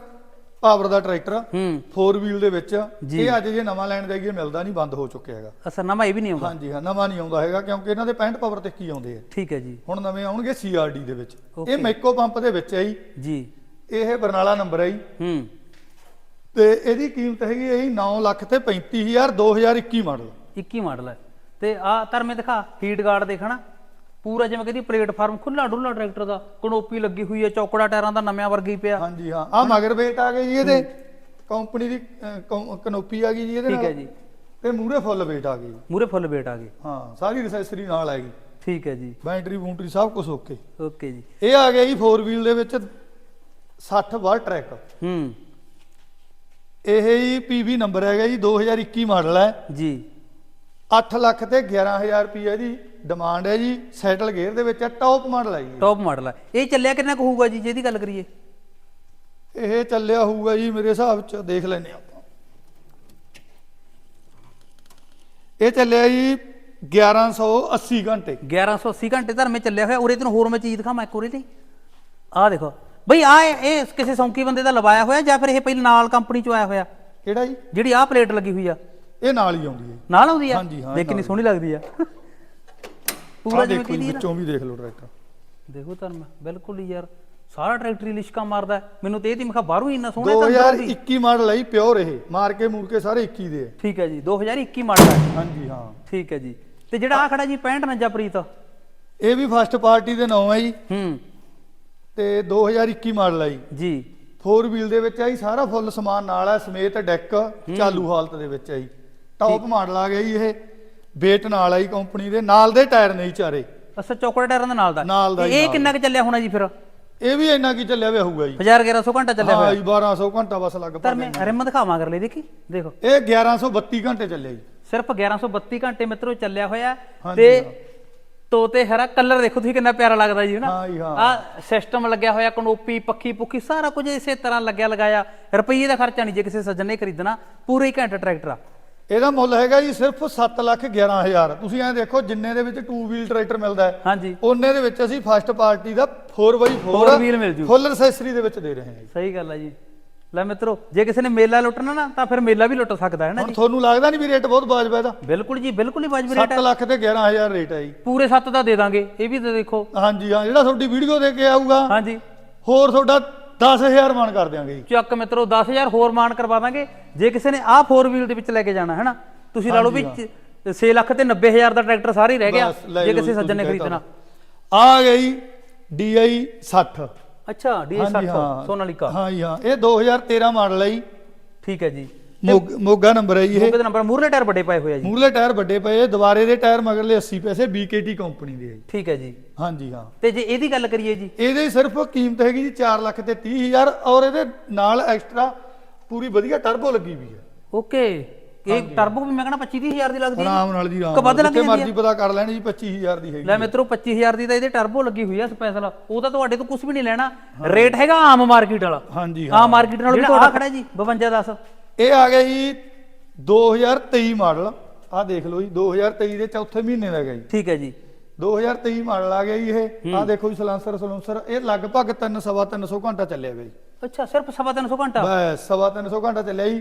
ਪਾਵਰ ਦਾ ਟਰੈਕਟਰ। ਹੂੰ। 4 ਵੀਲ ਦੇ ਵਿੱਚ। ਇਹ ਅੱਜ ਜੇ ਨਵਾਂ ਲੈਣ ਜਾਈਏ ਮਿਲਦਾ ਨਹੀਂ ਬੰਦ ਹੋ ਚੁੱਕਿਆ ਹੈਗਾ। ਅਸਰ ਨਵਾਂ ਇਹ ਵੀ ਨਹੀਂ ਆਉਂਦਾ? ਹਾਂਜੀ ਹਾਂ ਨਵਾਂ ਨਹੀਂ ਆਉਂਦਾ ਹੈਗਾ ਕਿਉਂਕਿ ਇਹਨਾਂ ਦੇ 65 ਪਾਵਰ ਤੇ ਕੀ ਆਉਂਦੇ ਆ। ਠੀਕ ਹੈ ਜੀ। ਹੁਣ ਨਵੇਂ ਆਉਣਗੇ ਸੀਆਰਡੀ ਦੇ ਵਿੱਚ। Okay. ਇਹ ਮੈਕੋ ਪੰਪ ਦੇ ਵਿੱਚ ਹੈ ਜੀ। ਜੀ। ਇਹ ਬਰਨਾਲਾ ਨੰਬਰ ਹੈ ਜੀ। ਹੂੰ। ਤੇ ਇਹਦੀ ਕੀਮਤ ਹੈਗੀ ਹੈ ਜੀ 9 ਲੱਖ ਤੇ 35000 2021 ਮਾਡਲ। 21 ਮਾਡਲ ਹੈ। ਤੇ ਆ ਧਰਮੇ ਦਿਖਾ ਹੀਟ ਗਾਰਡ ਦੇਖਣਾ ਪੂਰਾ ਜਿਵੇਂ ਕਹਿੰਦੀ ਪਲੇਟਫਾਰਮ ਖੁੱਲਾ ਡੁੱਲਾ ਟਰੈਕਟਰ ਦਾ ਕਨੋਪੀ ਲੱਗੀ ਹੋਈ ਹੈ ਚੌਕੜਾ ਟਾਇਰਾਂ ਦਾ ਨਵਿਆਂ ਵਰਗੀ ਪਿਆ। ਹਾਂਜੀ ਹਾਂ। ਆ ਮਗਰ ਵੇਟ ਆ ਗਈ ਜੀ ਇਹਦੇ। ਕੰਪਨੀ ਦੀ ਕਨੋਪੀ ਆ ਗਈ ਜੀ ਇਹਦੇ ਠੀਕ ਨਾਲ। ਹੈ ਜੀ। ਤੇ ਮੂਰੇ ਫੁੱਲ ਵੇਟ ਆ ਗਈ। ਮੂਰੇ ਫੁੱਲ ਵੇਟ ਆ ਗਏ ਹਾਂ ਸਾਰੀ ਐਕਸੈਸਰੀ ਨਾਲ ਹੈਗੀ ਠੀਕ ਹੈ ਜੀ। ਬੈਟਰੀ ਬੂਟਰੀ ਸਭ ਕੁਝ ਓਕੇ ਓਕੇ ਜੀ। ਇਹ ਆ ਗਿਆ ਜੀ 4 ਵੀਲ ਦੇ ਵਿੱਚ 60 ਵਾਟ ਟਰੈਕ ਹੂੰ। ਇਹ ਜੀ ਪੀਵੀ ਨੰਬਰ ਹੈਗਾ ਜੀ 2021 ਮਾਡਲ ਹੈ। ਜੀ। 8 ਲੱਖ ਤੇ 11000 ਰੁਪਏ ਦੀ ਡਿਮਾਂਡ ਹੈ ਜੀ ਸੈਟਲ ਗੇਅਰ ਦੇ ਵਿੱਚ ਹੈ ਟੌਪ ਮਾਡਲ ਹੈ ਜੀ। ਟੌਪ ਮਾਡਲ ਹੈ। ਇਹ ਚੱਲਿਆ ਕਿੰਨਾ ਕੁ ਹੋਊਗਾ ਜੀ ਜਿਹਦੀ ਗੱਲ ਕਰੀਏ? ਇਹ ਚੱਲਿਆ ਹੋਊਗਾ ਜੀ ਮੇਰੇ ਹਿਸਾਬ ਚ ਦੇਖ ਲੈਨੇ ਆਪਾਂ। ਇਹ ਚੱਲਿਆ ਜੀ 1180 ਘੰਟੇ। 1180 ਘੰਟੇ ਧਰਮੇ ਚੱਲਿਆ ਹੋਇਆ ਉਰੇ ਤੈਨੂੰ ਹੋਰ ਮੈਂ ਚੀਜ਼ ਦਿਖਾਵਾਂ ਇੱਕ ਉਰੇ ਤੇ। ਆਹ ਦੇਖੋ। ਬਈ ਆ ਇਹ ਕਿਸੇ ਸੌਂਕੀ ਬੰਦੇ ਦਾ ਲਵਾਇਆ ਹੋਇਆ ਜਾਂ ਫਿਰ ਇਹ ਪਹਿਲਾਂ ਨਾਲ ਕੰਪਨੀ ਚੋਂ ਆਇਆ ਹੋਇਆ? ਕਿਹੜਾ ਜੀ? ਜਿਹੜੀ ਆਹ ਪਲੇਟ ਲੱਗੀ ਹੋਈ ਆ। ਇਹ ਨਾਲ ਹੀ ਆਉਂਦੀ ਹੈ ਨਾਲ ਆਉਂਦੀ ਆ? ਹਾਂਜੀ, ਹਾਂ, ਦੇਖ ਕਿੰਨੀ। ਸੋਹਣੀ ਲੱਗਦੀ ਆ। ਪੂਰਾ ਜਿਵੇਂ ਆ? ਨਾ ਵਿੱਚੋਂ ਵੀ ਦੇਖ ਲਓ ਟਰੈਕਟਰ। ਦੇਖੋ ਧਰਮ ਬਿਲਕੁਲ ਹੀ ਯਾਰ ਸਾਰਾ ਟਰੈਕਟਰ ਹੀ ਲਿਸ਼ਕਾ ਮਾਰਦਾ। ਮੈਨੂੰ ਤੇ ਇਹ ਦੀ ਮਖਾ ਬਾਹਰੋਂ ਹੀ ਇੰਨਾ ਸੋਹਣਾ ਤਾਂ ਅੰਦਰੋਂ ਵੀ। 2021 ਮਾਡਲ ਹੈ ਪਿਓਰ ਇਹ। ਮਾਰ ਕੇ ਮੂਰ ਕੇ ਸਾਰੇ 21 ਦੇ ਠੀਕ ਹੈ ਜੀ 2021 ਮਾਡਲ ਹੈ ਹਾਂਜੀ ਹਾਂ। ਠੀਕ ਹੈ ਜੀ। ਤੇ ਜਿਹੜਾ ਆ ਖੜਾ ਜੀ 65 ਨੰਜਾ ਪ੍ਰੀਤ ਇਹ ਵੀ ਫਸਟ ਪਾਰਟੀ ਦੇ ਨਾਂ ਹੈ ਜੀ। ਹੂੰ। ਤੇ 2021 ਮਾਡਲ ਹੈ ਜੀ। ਜੀ। 4 ਵੀਲ ਦੇ ਵਿੱਚ ਹੈ ਜੀ ਸਾਰਾ ਫੁੱਲ ਸਮਾਨ ਨਾਲ ਹੈ ਸਮੇਤ ਡੈਕ ਚਾਲੂ ਹਾਲਤ ਦੇ ਵਿੱਚ ਹੈ ਜੀ। ਟੌਪ ਮਾਡਲ ਆ ਗਿਆ ਜੀ ਇਹ। ਵੇਟ ਨਾਲ ਹੈ ਜੀ ਕੰਪਨੀ ਦੇ। ਨਾਲ ਦੇ ਟਾਇਰ ਨੇ ਜੀ ਚਾਰੇ। ਅਸਾ ਚੌਕੜਾ ਟਾਇਰਾਂ ਦੇ ਨਾਲ ਦਾ? ਨਾਲ ਦਾ ਹੀ ਇਹ। ਕਿੰਨਾ ਕੁ ਚੱਲਿਆ ਹੋਣਾ ਜੀ ਫਿਰ? ਇਹ ਵੀ ਇੰਨਾ ਕੀ ਚੱਲਿਆ ਹੋਇਆ ਹੋਊਗਾ ਜੀ। 1000 1100 ਘੰਟਾ ਚੱਲਿਆ ਹਾਂ ਹੋਇਆ। ਜੀ 1200 ਘੰਟਾ ਬਸ ਲਗਭਗ ਧਰਮੇ ਰਿਮ ਦਿਖਾਵਾਂ ਕਰ ਲੈ ਦੇਖੀ? ਦੇਖੋ। ਇਹ 1132 ਘੰਟੇ ਚੱਲਿਆ ਜੀ। ਸਿਰਫ 1132 ਘੰਟੇ ਮਿੱਤਰੋ ਚੱਲਿਆ ਹੋਇਆ। ਤੇ ਹਾਂ। ਤੋਤੇ ਹਰਾ ਕਲਰ ਦੇਖੋ ਤੁਸੀਂ ਕਿੰਨਾ ਪਿਆਰਾ ਲੱਗਦਾ ਜੀ ਹਨਾ ਹਾਂ ਜੀ, ਹਾਂ। ਆ ਸਿਸਟਮ ਲੱਗਿਆ ਹੋਇਆ ਕਨੋਪੀ ਪੱਖੀ ਪੁੱਖੀ ਸਾਰਾ ਕੁਝ ਇਸੇ ਤਰ੍ਹਾਂ ਲੱਗਿਆ ਲਗਾਇਆ। ਰੁਪਈਏ ਦਾ ਖਰਚਾ ਨਹੀਂ ਜੇ ਕਿਸੇ ਸੱਜਣ ਨੇ ਖਰੀਦਣਾ ਪੂਰੇ ਹੀ ਘੰਟੇ ਟਰੈਕਟਰ ਆ। ਇਹਦਾ ਮੁੱਲ ਹੈਗਾ ਜੀ ਸਿਰਫ 7 ਲੱਖ 11000 ਤੁਸੀਂ ਐਂ ਦੇਖੋ ਜਿੰਨੇ ਦੇ ਵਿੱਚ 2 ਵੀਲ ਟਰੈਕਟਰ ਮਿਲਦਾ ਹੈ ਹਾਂਜੀ ਉਹਨੇ ਦੇ ਵਿੱਚ ਅਸੀਂ ਫਸਟ ਪਾਰਟੀ ਦਾ 4x4 Four wheel ਮਿਲ ਜੂ। ਫੁੱਲ ਐਕਸੈਸਰੀ ਦੇ ਵਿੱਚ ਦੇ ਰਹੇ ਹਾਂ ਜੀ। ਸਹੀ ਗੱਲ ਆ ਜੀ। ਲੈ ਮਿੱਤਰੋ ਜੇ ਕਿਸੇ ਨੇ ਮੇਲਾ ਲੁੱਟਣਾ ਨਾ ਤਾਂ ਫਿਰ ਮੇਲਾ ਵੀ ਲੁੱਟ ਸਕਦਾ ਹੈ ਨਾ ਹੁਣ ਜੀ। ਤੁਹਾਨੂੰ ਲੱਗਦਾ ਨਹੀਂ ਵੀ ਰੇਟ ਬਹੁਤ ਵਾਜਬ ਹੈ ਇਹਦਾ ਬਿਲਕੁਲ ਜੀ ਬਿਲਕੁਲ ਹੀ ਵਾਜਬ ਰੇਟ 7 ਹੈ। ਲੱਖ ਤੇ 11000 ਰੇਟ ਹੈ ਜੀ। ਪੂਰੇ 7 ਦਾ ਦੇ ਦਾਂਗੇ ਇਹ ਵੀ ਤਾਂ ਦੇਖੋ। ਹਾਂਜੀ ਹਾਂ ਜਿਹੜਾ ਤੁਹਾਡੀ ਵੀਡੀਓ ਦੇ ਕੇ ਆਊਗਾ ਹਾਂਜੀ। ਹੋਰ ਤੁਹਾਡਾ 10000 ਮਾਨ ਕਰ ਦਿਆਂਗੇ ਜੀ। ਚੱਕ ਮਿੱਤਰੋ 10000 ਹੋਰ ਮਾਨ ਕਰਵਾ ਦਾਂਗੇ। ਜੇ ਕਿਸੇ ਨੇ ਆਹ 4 ਵੀਲ ਦੇ ਵਿੱਚ ਲੈ ਕੇ ਜਾਣਾ ਹੈ ਨਾ ਤੁਸੀਂ ਲਾ ਲਓ ਵੀ 6 ਲੱਖ ਤੇ 90000 ਦਾ ਟਰੈਕਟਰ ਸਾਰੇ ਰਹਿ ਗਿਆ ਬਸ ਲੈ ਜੇ ਲਓ ਕਿਸੇ ਜੀ, ਸੱਜਣ ਨੇ ਤੁਸੀਂ ਖਰੀਦਣਾ। ਆ ਗਈ DI 60 ਅੱਛਾ ਡੀ ਹਾਂਜੀ 60 ਹਾਂ। ਸੋਨਾਲੀਕਾ। ਹਾਂ ਜੀ ਹਾਂ। ਇਹ 2013 ਮਾਡਲ ਹੈ ਜੀ। ਠੀਕ ਹੈ ਜੀ। ਮੋਗ- ਮੋਗਾ ਨੰਬਰ ਹੈ ਜੀ ਇਹ। ਮੋਗੇ ਦਾ ਨੰਬਰ ਮੂਰਲੇ ਟਾਇਰ ਵੱਡੇ ਪਏ ਹੋਏ ਆ ਜੀ। ਮੂਰਲੇ ਟਾਇਰ ਵੱਡੇ ਪਏ ਦੁਬਾਰੇ ਦੇ ਟਾਇਰ ਮਗਰਲੇ 80 ਪੈਸੇ BKT ਕੰਪਨੀ ਦੇ ਹੈ ਜੀ। ਠੀਕ ਹੈ ਜੀ। ਹਾਂਜੀ ਹਾਂ। ਤੇ ਜੇ ਇਹਦੀ ਗੱਲ ਕਰੀਏ ਜੀ। ਇਹਦੇ ਸਿਰਫ ਕੀਮਤ ਹੈਗੀ ਜੀ 4 ਲੱਖ ਤੇ 30000 ਔਰ ਇਹਦੇ ਨਾਲ ਐਕਸਟਰਾ ਪੂਰੀ ਵਧੀਆ ਟਰਬੋ ਲੱਗੀ ਵੀ ਹੈ। ਓਕੇ। ਇਹ ਟਰਬੋ ਵੀ ਮੈਂ ਕਹਿੰਦਾ 25000 ਦੀ ਲੱਗਦੀ ਹੈ ਆਰਾਮ ਨਾਲ ਜੀ ਆਰਾਮ ਕਿ ਵੱਧ ਨਾਲ। ਲੱਗ ਜਾਂਦੀ ਮਰਜ਼ੀ ਪਤਾ ਕਰ ਲੈਣੀ ਜੀ 25000 ਦੀ ਹੈਗੀ ਲੈ ਮਿੱਤਰੋ 25000 ਦੀ ਤਾਂ ਇਹਦੇ ਟਰਬੋ ਲੱਗੀ ਹੋਈ ਆ ਸਪੈਸ਼ਲ ਉਹ ਤਾਂ ਤੁਹਾਡੇ ਤੋਂ ਕੁਝ ਵੀ ਨਹੀਂ ਲੈਣਾ। ਰੇਟ ਹੈਗਾ ਆਮ ਮਾਰਕੀਟ ਵਾਲਾ। ਹਾਂਜੀ ਆਮ ਮਾਰਕੀਟ ਨਾਲੋਂ ਵੀ ਥੋੜਾ ਖੜਾ ਜੀ 52 10 ਇਹ ਆ ਗਿਆ ਜੀ 2023 ਮਾਡਲ ਆਹ ਦੇਖ ਲਓ ਜੀ 2023 ਦੇ ਚੌਥੇ ਮਹੀਨੇ ਦਾ ਹੈਗਾ ਜੀ। ਠੀਕ ਹੈ ਜੀ। 2023 ਮਾਡਲ ਆ ਗਿਆ ਜੀ ਇਹ। ਆਹ ਦੇਖੋ ਜੀ ਸਲਾਂਸਰ ਸਲੂੰਸਰ ਇਹ ਲਗਭਗ 3 ਸਵਾ 300 ਘੰਟਾ ਚੱਲਿਆ ਗਿਆ ਜੀ। ਅੱਛਾ ਸਿਰਫ ਸਵਾ ਤਿੰਨ ਸੌ ਘੰਟਾ? ਬਸ ਸਵਾ 300 ਘੰਟਾ ਚੱਲਿਆ ਜੀ।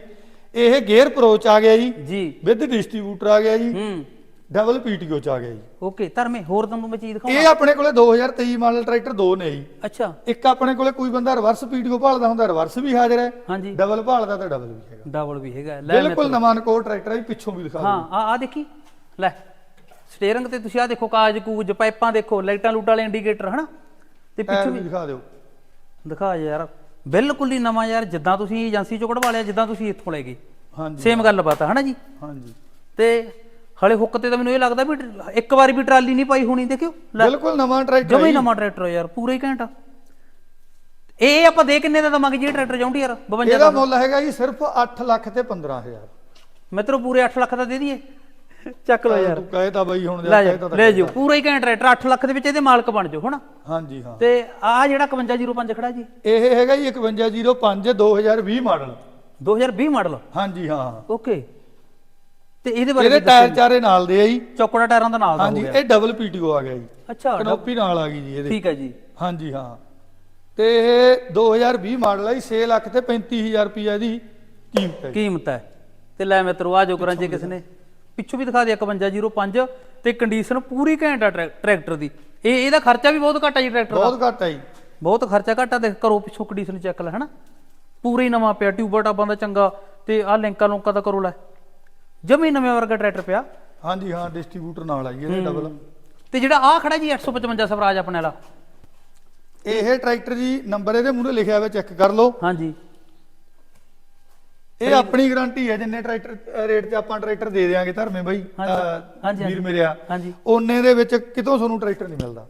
ਇਹ ਗੇਅਰ ਪ੍ਰੋ ਚ ਆ ਗਿਆ ਜੀ। ਜੀ। ਵਿਦ ਡਿਸਟ੍ਰੀਬਿਊਟਰ ਆ ਗਿਆ ਜੀ। ਹੂੰ। ਡਬਲ ਪੀਟੀਓ ਚ ਆ ਗਿਆ ਜੀ। ਓਕੇ ਧਰਮੇ ਹੋਰ ਤੁਹਾਨੂੰ ਮੈਂ ਚੀਜ਼ ਦਿਖਾਉਣਾ। ਇਹ ਆਪਣੇ ਕੋਲੇ 2023 ਮਾਡਲ ਟਰੈਕਟਰ ਦੋ ਨੇ ਜੀ। ਅੱਛਾ। ਇੱਕ ਆਪਣੇ ਕੋਲੇ ਕੋਈ ਬੰਦਾ ਰਿਵਰਸ ਪੀਟੀਓ ਭਾਲਦਾ ਹੁੰਦਾ ਰਿਵਰਸ ਵੀ ਹਾਜ਼ਰ ਹੈ। ਹਾਂਜੀ। ਡਬਲ ਭਾਲਦਾ ਤਾਂ ਡਬਲ ਵੀ ਹੈਗਾ। ਡਬਲ ਵੀ ਹੈਗਾ। ਲੈ ਬਿਲਕੁਲ ਨਵਾਂ ਨਕੋਰ ਟਰੈਕਟਰ ਹੈ ਪਿੱਛੋਂ ਵੀ ਦਿਖਾ ਹਾਂ ਆ ਆ ਦੇਖੀ। ਲੈ ਸਟੀਅਰਿੰਗ ਤੇ ਤੁਸੀਂ ਆ ਦੇਖੋ ਕਾਜ ਕੂਜ ਪਾਈਪਾਂ ਦੇਖੋ ਲਾਈਟਾਂ ਲੂਟਾਂ ਵਾਲੇ ਇੰਡੀਕੇਟਰ ਹਨਾ? ਤੇ ਪਿੱਛੋਂ ਵੀ ਦਿਖਾ ਦਿਓ। ਦਿਖਾ ਯਾਰ। ਬਿਲਕੁਲ ਹੀ ਨਵਾਂ ਯਾਰ ਜਿੱਦਾਂ ਤੁਸੀਂ ਏਜੰਸੀ ਚੋਂ ਕਢਵਾ ਲਿਆ ਜਿੱਦਾਂ ਤੁਸੀਂ ਇੱਥੋਂ ਲੈ ਗਏ। ਹਾਂਜੀ। ਸੇਮ ਗੱਲ ਬਾਤ ਆ ਹਨਾ ਜੀ? ਹਾਂਜੀ। ਤੇ ਹਲੇ ਹੁੱਕ ਤੇ ਤਾਂ ਮੈਨੂੰ ਇਹ ਲੱਗਦਾ ਵੀ ਇੱਕ ਵਾਰੀ ਵੀ ਟਰਾਲੀ ਨਹੀਂ ਪਾਈ ਹੋਣੀ ਦੇਖਿਓ। ਬਿਲਕੁਲ ਨਵਾਂ ਟਰੈਕਟਰ ਜਮਾ ਹੈ ਹੀ। ਨਵਾਂ ਟਰੈਕਟਰ ਯਾਰ ਪੂਰਾ ਹੀ ਘੰਟਾ ਇਹ ਆਪਾਂ ਦੇ ਕਿੰਨੇ ਦਾ ਦਵਾਂਗੇ ਜੀ ਟਰੈਕਟਰ ਜੌਂਟੀ ਯਾਰ? 52 ਇਹਦਾ ਮੁੱਲ ਹੈਗਾ ਜੀ ਸਿਰਫ 8 ਲੱਖ ਤੇ 15000 ਮਿੱਤਰੋ ਪੂਰੇ 8 ਲੱਖ ਦਾ ਦੇ ਦਈਏ। ਚੱਕ ਲਓ ਯਾਰ। ਤੂੰ ਕਹੇ ਤਾਂ ਬਈ ਹੁਣ ਲੈ ਕਹੇ ਜਾਓ ਤਾਂ ਲੈ ਜਾਓ। ਪੂਰਾ ਹੀ ਘੰਟਾ ਟਰੈਕਟਰ 8 ਲੱਖ ਦੇ ਵਿੱਚ ਇਹਦੇ ਮਾਲਕ ਬਣ ਜਾਓ ਹਨਾ ਹਾਂਜੀ ਹਾਂ। ਤੇ ਆ ਜਿਹੜਾ 5105 ਖੜਾ ਜੀ। ਇਹ ਹੈਗਾ ਜੀ 5105 2020 ਮਾਡਲ। 2020 ਮਾਡਲ? ਹਾਂਜੀ ਹਾਂ। ਓਕੇ। ਤੇ ਇਹਦੇ ਬਾਰੇ ਇਹਦੇ ਟਾਇਰ ਚਾਰੇ ਨਾਲ ਦੇ ਆ ਜੀ। ਚੌਕੜਾ ਟਾਇਰਾਂ ਦਾ ਨਾਲ ਦਾ ਹਾਂਜੀ ਇਹ ਡਬਲ ਪੀਟੀਓ ਆ ਗਿਆ ਜੀ। ਅੱਛਾ ਕਨੋਪੀ ਨਾਲ ਆ ਗਈ ਜੀ ਇਹਦੇ। ਠੀਕ ਹੈ ਜੀ। ਹਾਂਜੀ ਹਾਂ। ਤੇ ਇਹ 2020 ਮਾਡਲ ਹੈ ਜੀ 6 ਲੱਖ ਤੇ 35000 ਰੁਪਏ ਦੀ ਕੀਮਤ ਹੈ। ਕੀਮਤ ਹੈ। ਤੇ ਲੈ ਮਿੱਤਰੋ ਆ ਜੋ ਕਰਾਂ ਜੇ ਕਿਸ ਨੇ। ਪਿੱਛੋਂ ਵੀ ਦਿਖਾ ਦੇ 5105 ਤੇ ਕੰਡੀਸ਼ਨ ਪੂਰੀ ਘੈਂਟ ਆ ਟਰੈਕ- ਟਰੈਕਟਰ ਦੀ। ਇਹ ਇਹਦਾ ਖਰਚਾ ਵੀ ਬਹੁਤ ਘੱਟ ਆ ਜੀ ਟਰੈਕਟਰ ਦਾ। ਬਹੁਤ ਘੱਟ ਹੈ ਜੀ। ਬਹੁਤ ਖਰਚਾ ਘੱਟ ਆ ਦੇਖ ਕਰੋ ਪਿੱਛੋਂ ਕੰਡੀਸ਼ਨ ਚੈੱਕ ਲੈ ਹਨਾ? ਪੂਰਾ ਨਵਾਂ ਪਿਆ ਟਿਊਬਰ ਟਾਬਾਂ ਦਾ ਚੰਗਾ ਤੇ ਆ ਲਿੰਕਾਂ ਲੋਕਾਂ ਦਾ ਕਰੋ ਲੈ। ਜਮੀ ਨਵੇਂ ਵਰਗਾ ਟਰੈਕਟਰ ਪਿਆ। ਹਾਂਜੀ ਹਾਂ ਡਿਸਟ੍ਰੀਬਿਊਟਰ ਨਾਲ ਆ ਜੀ ਇਹਦੇ ਡਬਲ ਤੇ ਜਿਹੜਾ ਆ ਖੜਾ ਜੀ 855 ਸਵਰਾਜ ਆਪਣੇ ਵਾਲਾ। ਇਹ ਟਰੈਕਟਰ ਜੀ ਨੰਬਰ ਇਹਦੇ ਮੂਹਰੇ ਲਿਖਿਆ ਹੋਇਆ ਚੈੱਕ ਕਰ ਲਓ। ਹਾਂਜੀ। ਇਹ ਆਪਣੀ ਗਾਰੰਟੀ ਹੈ ਜਿੰਨੇ ਟਰੈਕਟਰ ਰੇਟ ਤੇ ਆਪਾਂ ਟਰੈਕਟਰ ਦੇ ਦੇਾਂਗੇ ਧਰਮੇ ਬਾਈ ਹਾਂਜੀ, ਵੀਰ। ਮੇਰਿਆ ਹਾਂਜੀ। ਉਹਨੇ ਦੇ ਵਿੱਚ ਕਿਤੋਂ ਤੁਹਾਨੂੰ ਟਰੈਕਟਰ ਨਹੀਂ ਮਿਲਦਾ।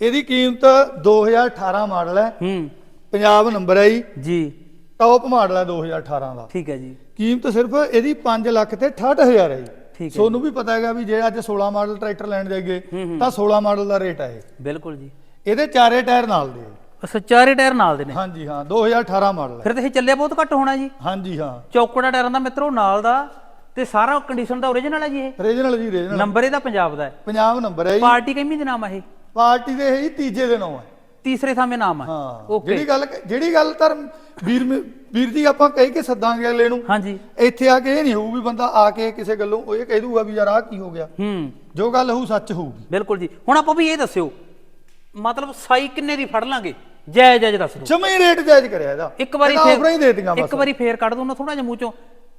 ਇਹਦੀ ਕੀਮਤ 2018 ਮਾਡਲ ਹੈ। ਹੂੰ। ਪੰਜਾਬ ਨੰਬਰ ਹੈ ਜੀ। ਟੌਪ ਮਾਡਲ ਹੈ 2018 ਦਾ। ਠੀਕ ਹੈ ਜੀ। ਕੀਮਤ ਸਿਰਫ ਇਹਦੀ 5 ਲੱਖ ਤੇ 68000 ਹੈ ਜੀ। ਠੀਕ ਹੈ ਤੁਹਾਨੂੰ ਵੀ ਪਤਾ ਹੈਗਾ ਵੀ ਜੇ ਅੱਜ 16 ਮਾਡਲ ਟਰੈਕਟਰ ਲੈਣ ਜਾਈਏ ਤਾਂ 16 ਮਾਡਲ ਦਾ ਰੇਟ ਹੈ ਇਹ। ਬਿਲਕੁਲ ਜੀ। ਇਹਦੇ ਚਾਰੇ ਟਾਇਰ ਨਾਲ ਦੇ। ਅੱਛਾ ਚਾਰੇ ਟਾਇਰ ਨਾਲ ਦੇ ਨੇ। ਹਾਂਜੀ ਹਾਂ 2018 ਮਾਡਲ ਹੈ। ਫਿਰ ਤਾਂ ਇਹ ਚੱਲਿਆ ਬਹੁਤ ਘੱਟ ਹੋਣਾ ਜੀ। ਹਾਂਜੀ ਹਾਂ। ਚੌਕੜਾ ਟਾਇਰਾਂ ਦਾ ਮਿੱਤਰੋ ਨਾਲ ਦਾ ਤੇ ਸਾਰਾ ਕੰਡੀਸ਼ਨ ਦਾ ਓਰੀਜਨਲ ਹੈ ਜੀ ਇਹ। ਰੀਜਨਲ ਜੀ ਰੀਜਨਲ ਨੰਬਰ ਇਹਦਾ ਪੰਜਾਬ ਦਾ ਹੈ। ਪੰਜਾਬ ਨੰਬਰ ਹੈ ਜੀ। ਪਾਰਟੀ ਕਿੰਨੀ ਦੇ ਨਾਮ ਇਹ? ਪਾਰਟੀ ਦੇ ਇਹ ਜੀ ਤੀਜੇ ਦਿਨ ਹੈ ਤੀਸਰੇ ਥਾਮੇ ਨਾਮ ਹਾਂ। ਓਕੇ ਜਿਹੜੀ ਗੱਲ ਜਿਹੜੀ ਗੱਲ ਧਰਮ ਵੀਰ ਵੀਰ ਜੀ ਆਪਾਂ ਕਹਿ ਕੇ ਸੱਦਾਂਗੇ ਅਗਲੇ ਨੂੰ। ਹਾਂਜੀ। ਇੱਥੇ ਆ ਕੇ ਇਹ ਨਹੀਂ ਹੋਊ ਵੀ ਬੰਦਾ ਆ ਕੇ ਕਿਸੇ ਗੱਲੋਂ ਉਹ ਇਹ ਕਹਿ ਦੂਗਾ ਵੀ ਯਾਰ ਆਹ ਕੀ ਹੋ ਗਿਆ। ਹੂੰ। ਜੋ ਗੱਲ ਹੋਊ ਸੱਚ ਹੋਊਗੀ। ਬਿਲਕੁਲ ਜੀ। ਹੁਣ ਆਪਾਂ ਵੀ ਇਹ ਦੱਸਿਓ ਮਤਲਬ ਸਾਈ ਕਿੰਨੇ ਦੀ ਫੜ ਲਾਂਗੇ? ਜਾਇਜ਼ ਜਾਇਜ਼ ਦੱਸ ਦਿਓ। ਜਮੇ ਰੇਟ ਜਾਇਜ਼ ਕਰਿਆ ਇਹਦਾ। ਇੱਕ ਵਾਰੀ ਇਹਦਾ ਆਫਰਾਂ ਹੀ ਦੇ ਦਿੱਤੀਆਂ ਇੱਕ ਬਸ ਵਾਰੀ ਫੇਰ ਕੱਢ ਦੋ ਨਾ ਥੋੜਾ ਜਿਹਾ ਮੂੰਹ ਚੋਂ।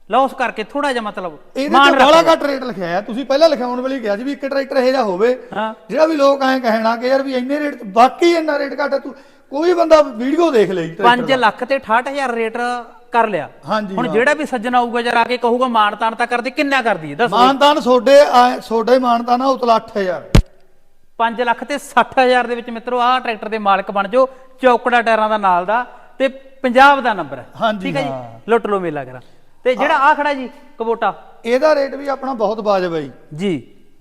ਲਾਸ ਕਰਕੇ ਥੋੜਾ ਜਿਹਾ ਮਤਲਬ ਇਹਦੇ ਮਾਨ ਦਿਓ। ਘੱਟ ਰੇਟ ਲਿਖਿਆ ਹੈ। ਤੁਸੀਂ ਪਹਿਲਾਂ ਲਿਖਾਉਣ ਵਾਲੀ ਕਿਹਾ ਸੀ ਵੀ ਇੱਕ ਟਰੈਕਟਰ ਇਹੋ ਜਿਹਾ ਹੋਵੇ। ਜਿਹੜਾ ਵੀ ਲੋਕ ਐਂ ਕਹਿਣਾ ਕਿ ਯਾਰ ਵੀ ਇੰਨੇ ਰੇਟ ਬਾਕੀ ਇੰਨਾ ਰੇਟ ਘੱਟ ਤੂੰ ਕੋਈ ਬੰਦਾ ਵੀਡੀਓ ਦੇਖ ਲਈ 5 ਲੱਖ ਤੇ 68000 ਰੇਟ ਕਰ ਲਿਆ। ਹੁਣ। ਜਿਹੜਾ ਵੀ ਸੱਜਣਾ ਆਊਗਾ ਜਰਾ ਆ ਕੇ ਕਹੂਗਾ ਮਾਨ ਤਾਨ ਤਾਂ ਕਰਦੇ ਕਿੰਨਾ ਕਰਦੀ ਦੱਸੋ ਮਾਨਤਾਨ ਤੁਹਾਡਾ ਹੀ ਮਾਨਤਾਨ ਆ ਉਤਲਾ 8000 5 ਲੱਖ ਤੇ 60000 ਦੇ ਵਿੱਚ ਮਿੱਤਰੋ ਆਹ ਟਰੈਕਟਰ ਦੇ ਮਾਲਕ ਬਣ ਜਾਓ ਚੌਕੜਾ ਟਾਇਰਾਂ ਦਾ ਨਾਲ ਦਾ ਤੇ ਪੰਜਾਬ ਦਾ ਨੰਬਰ ਹੈ ਠੀਕ ਹੈ। ਜੀ? ਲੁੱਟ ਲੋ ਮੇਲਾ ਕਰਾ। ਤੇ ਜਿਹੜਾ ਆ ਖੜਾ ਜੀ ਕਬੋਟਾ? ਇਹਦਾ ਰੇਟ ਵੀ ਆਪਣਾ ਬਹੁਤ ਵਾਜਬ ਹੈ ਜੀ। ਜੀ।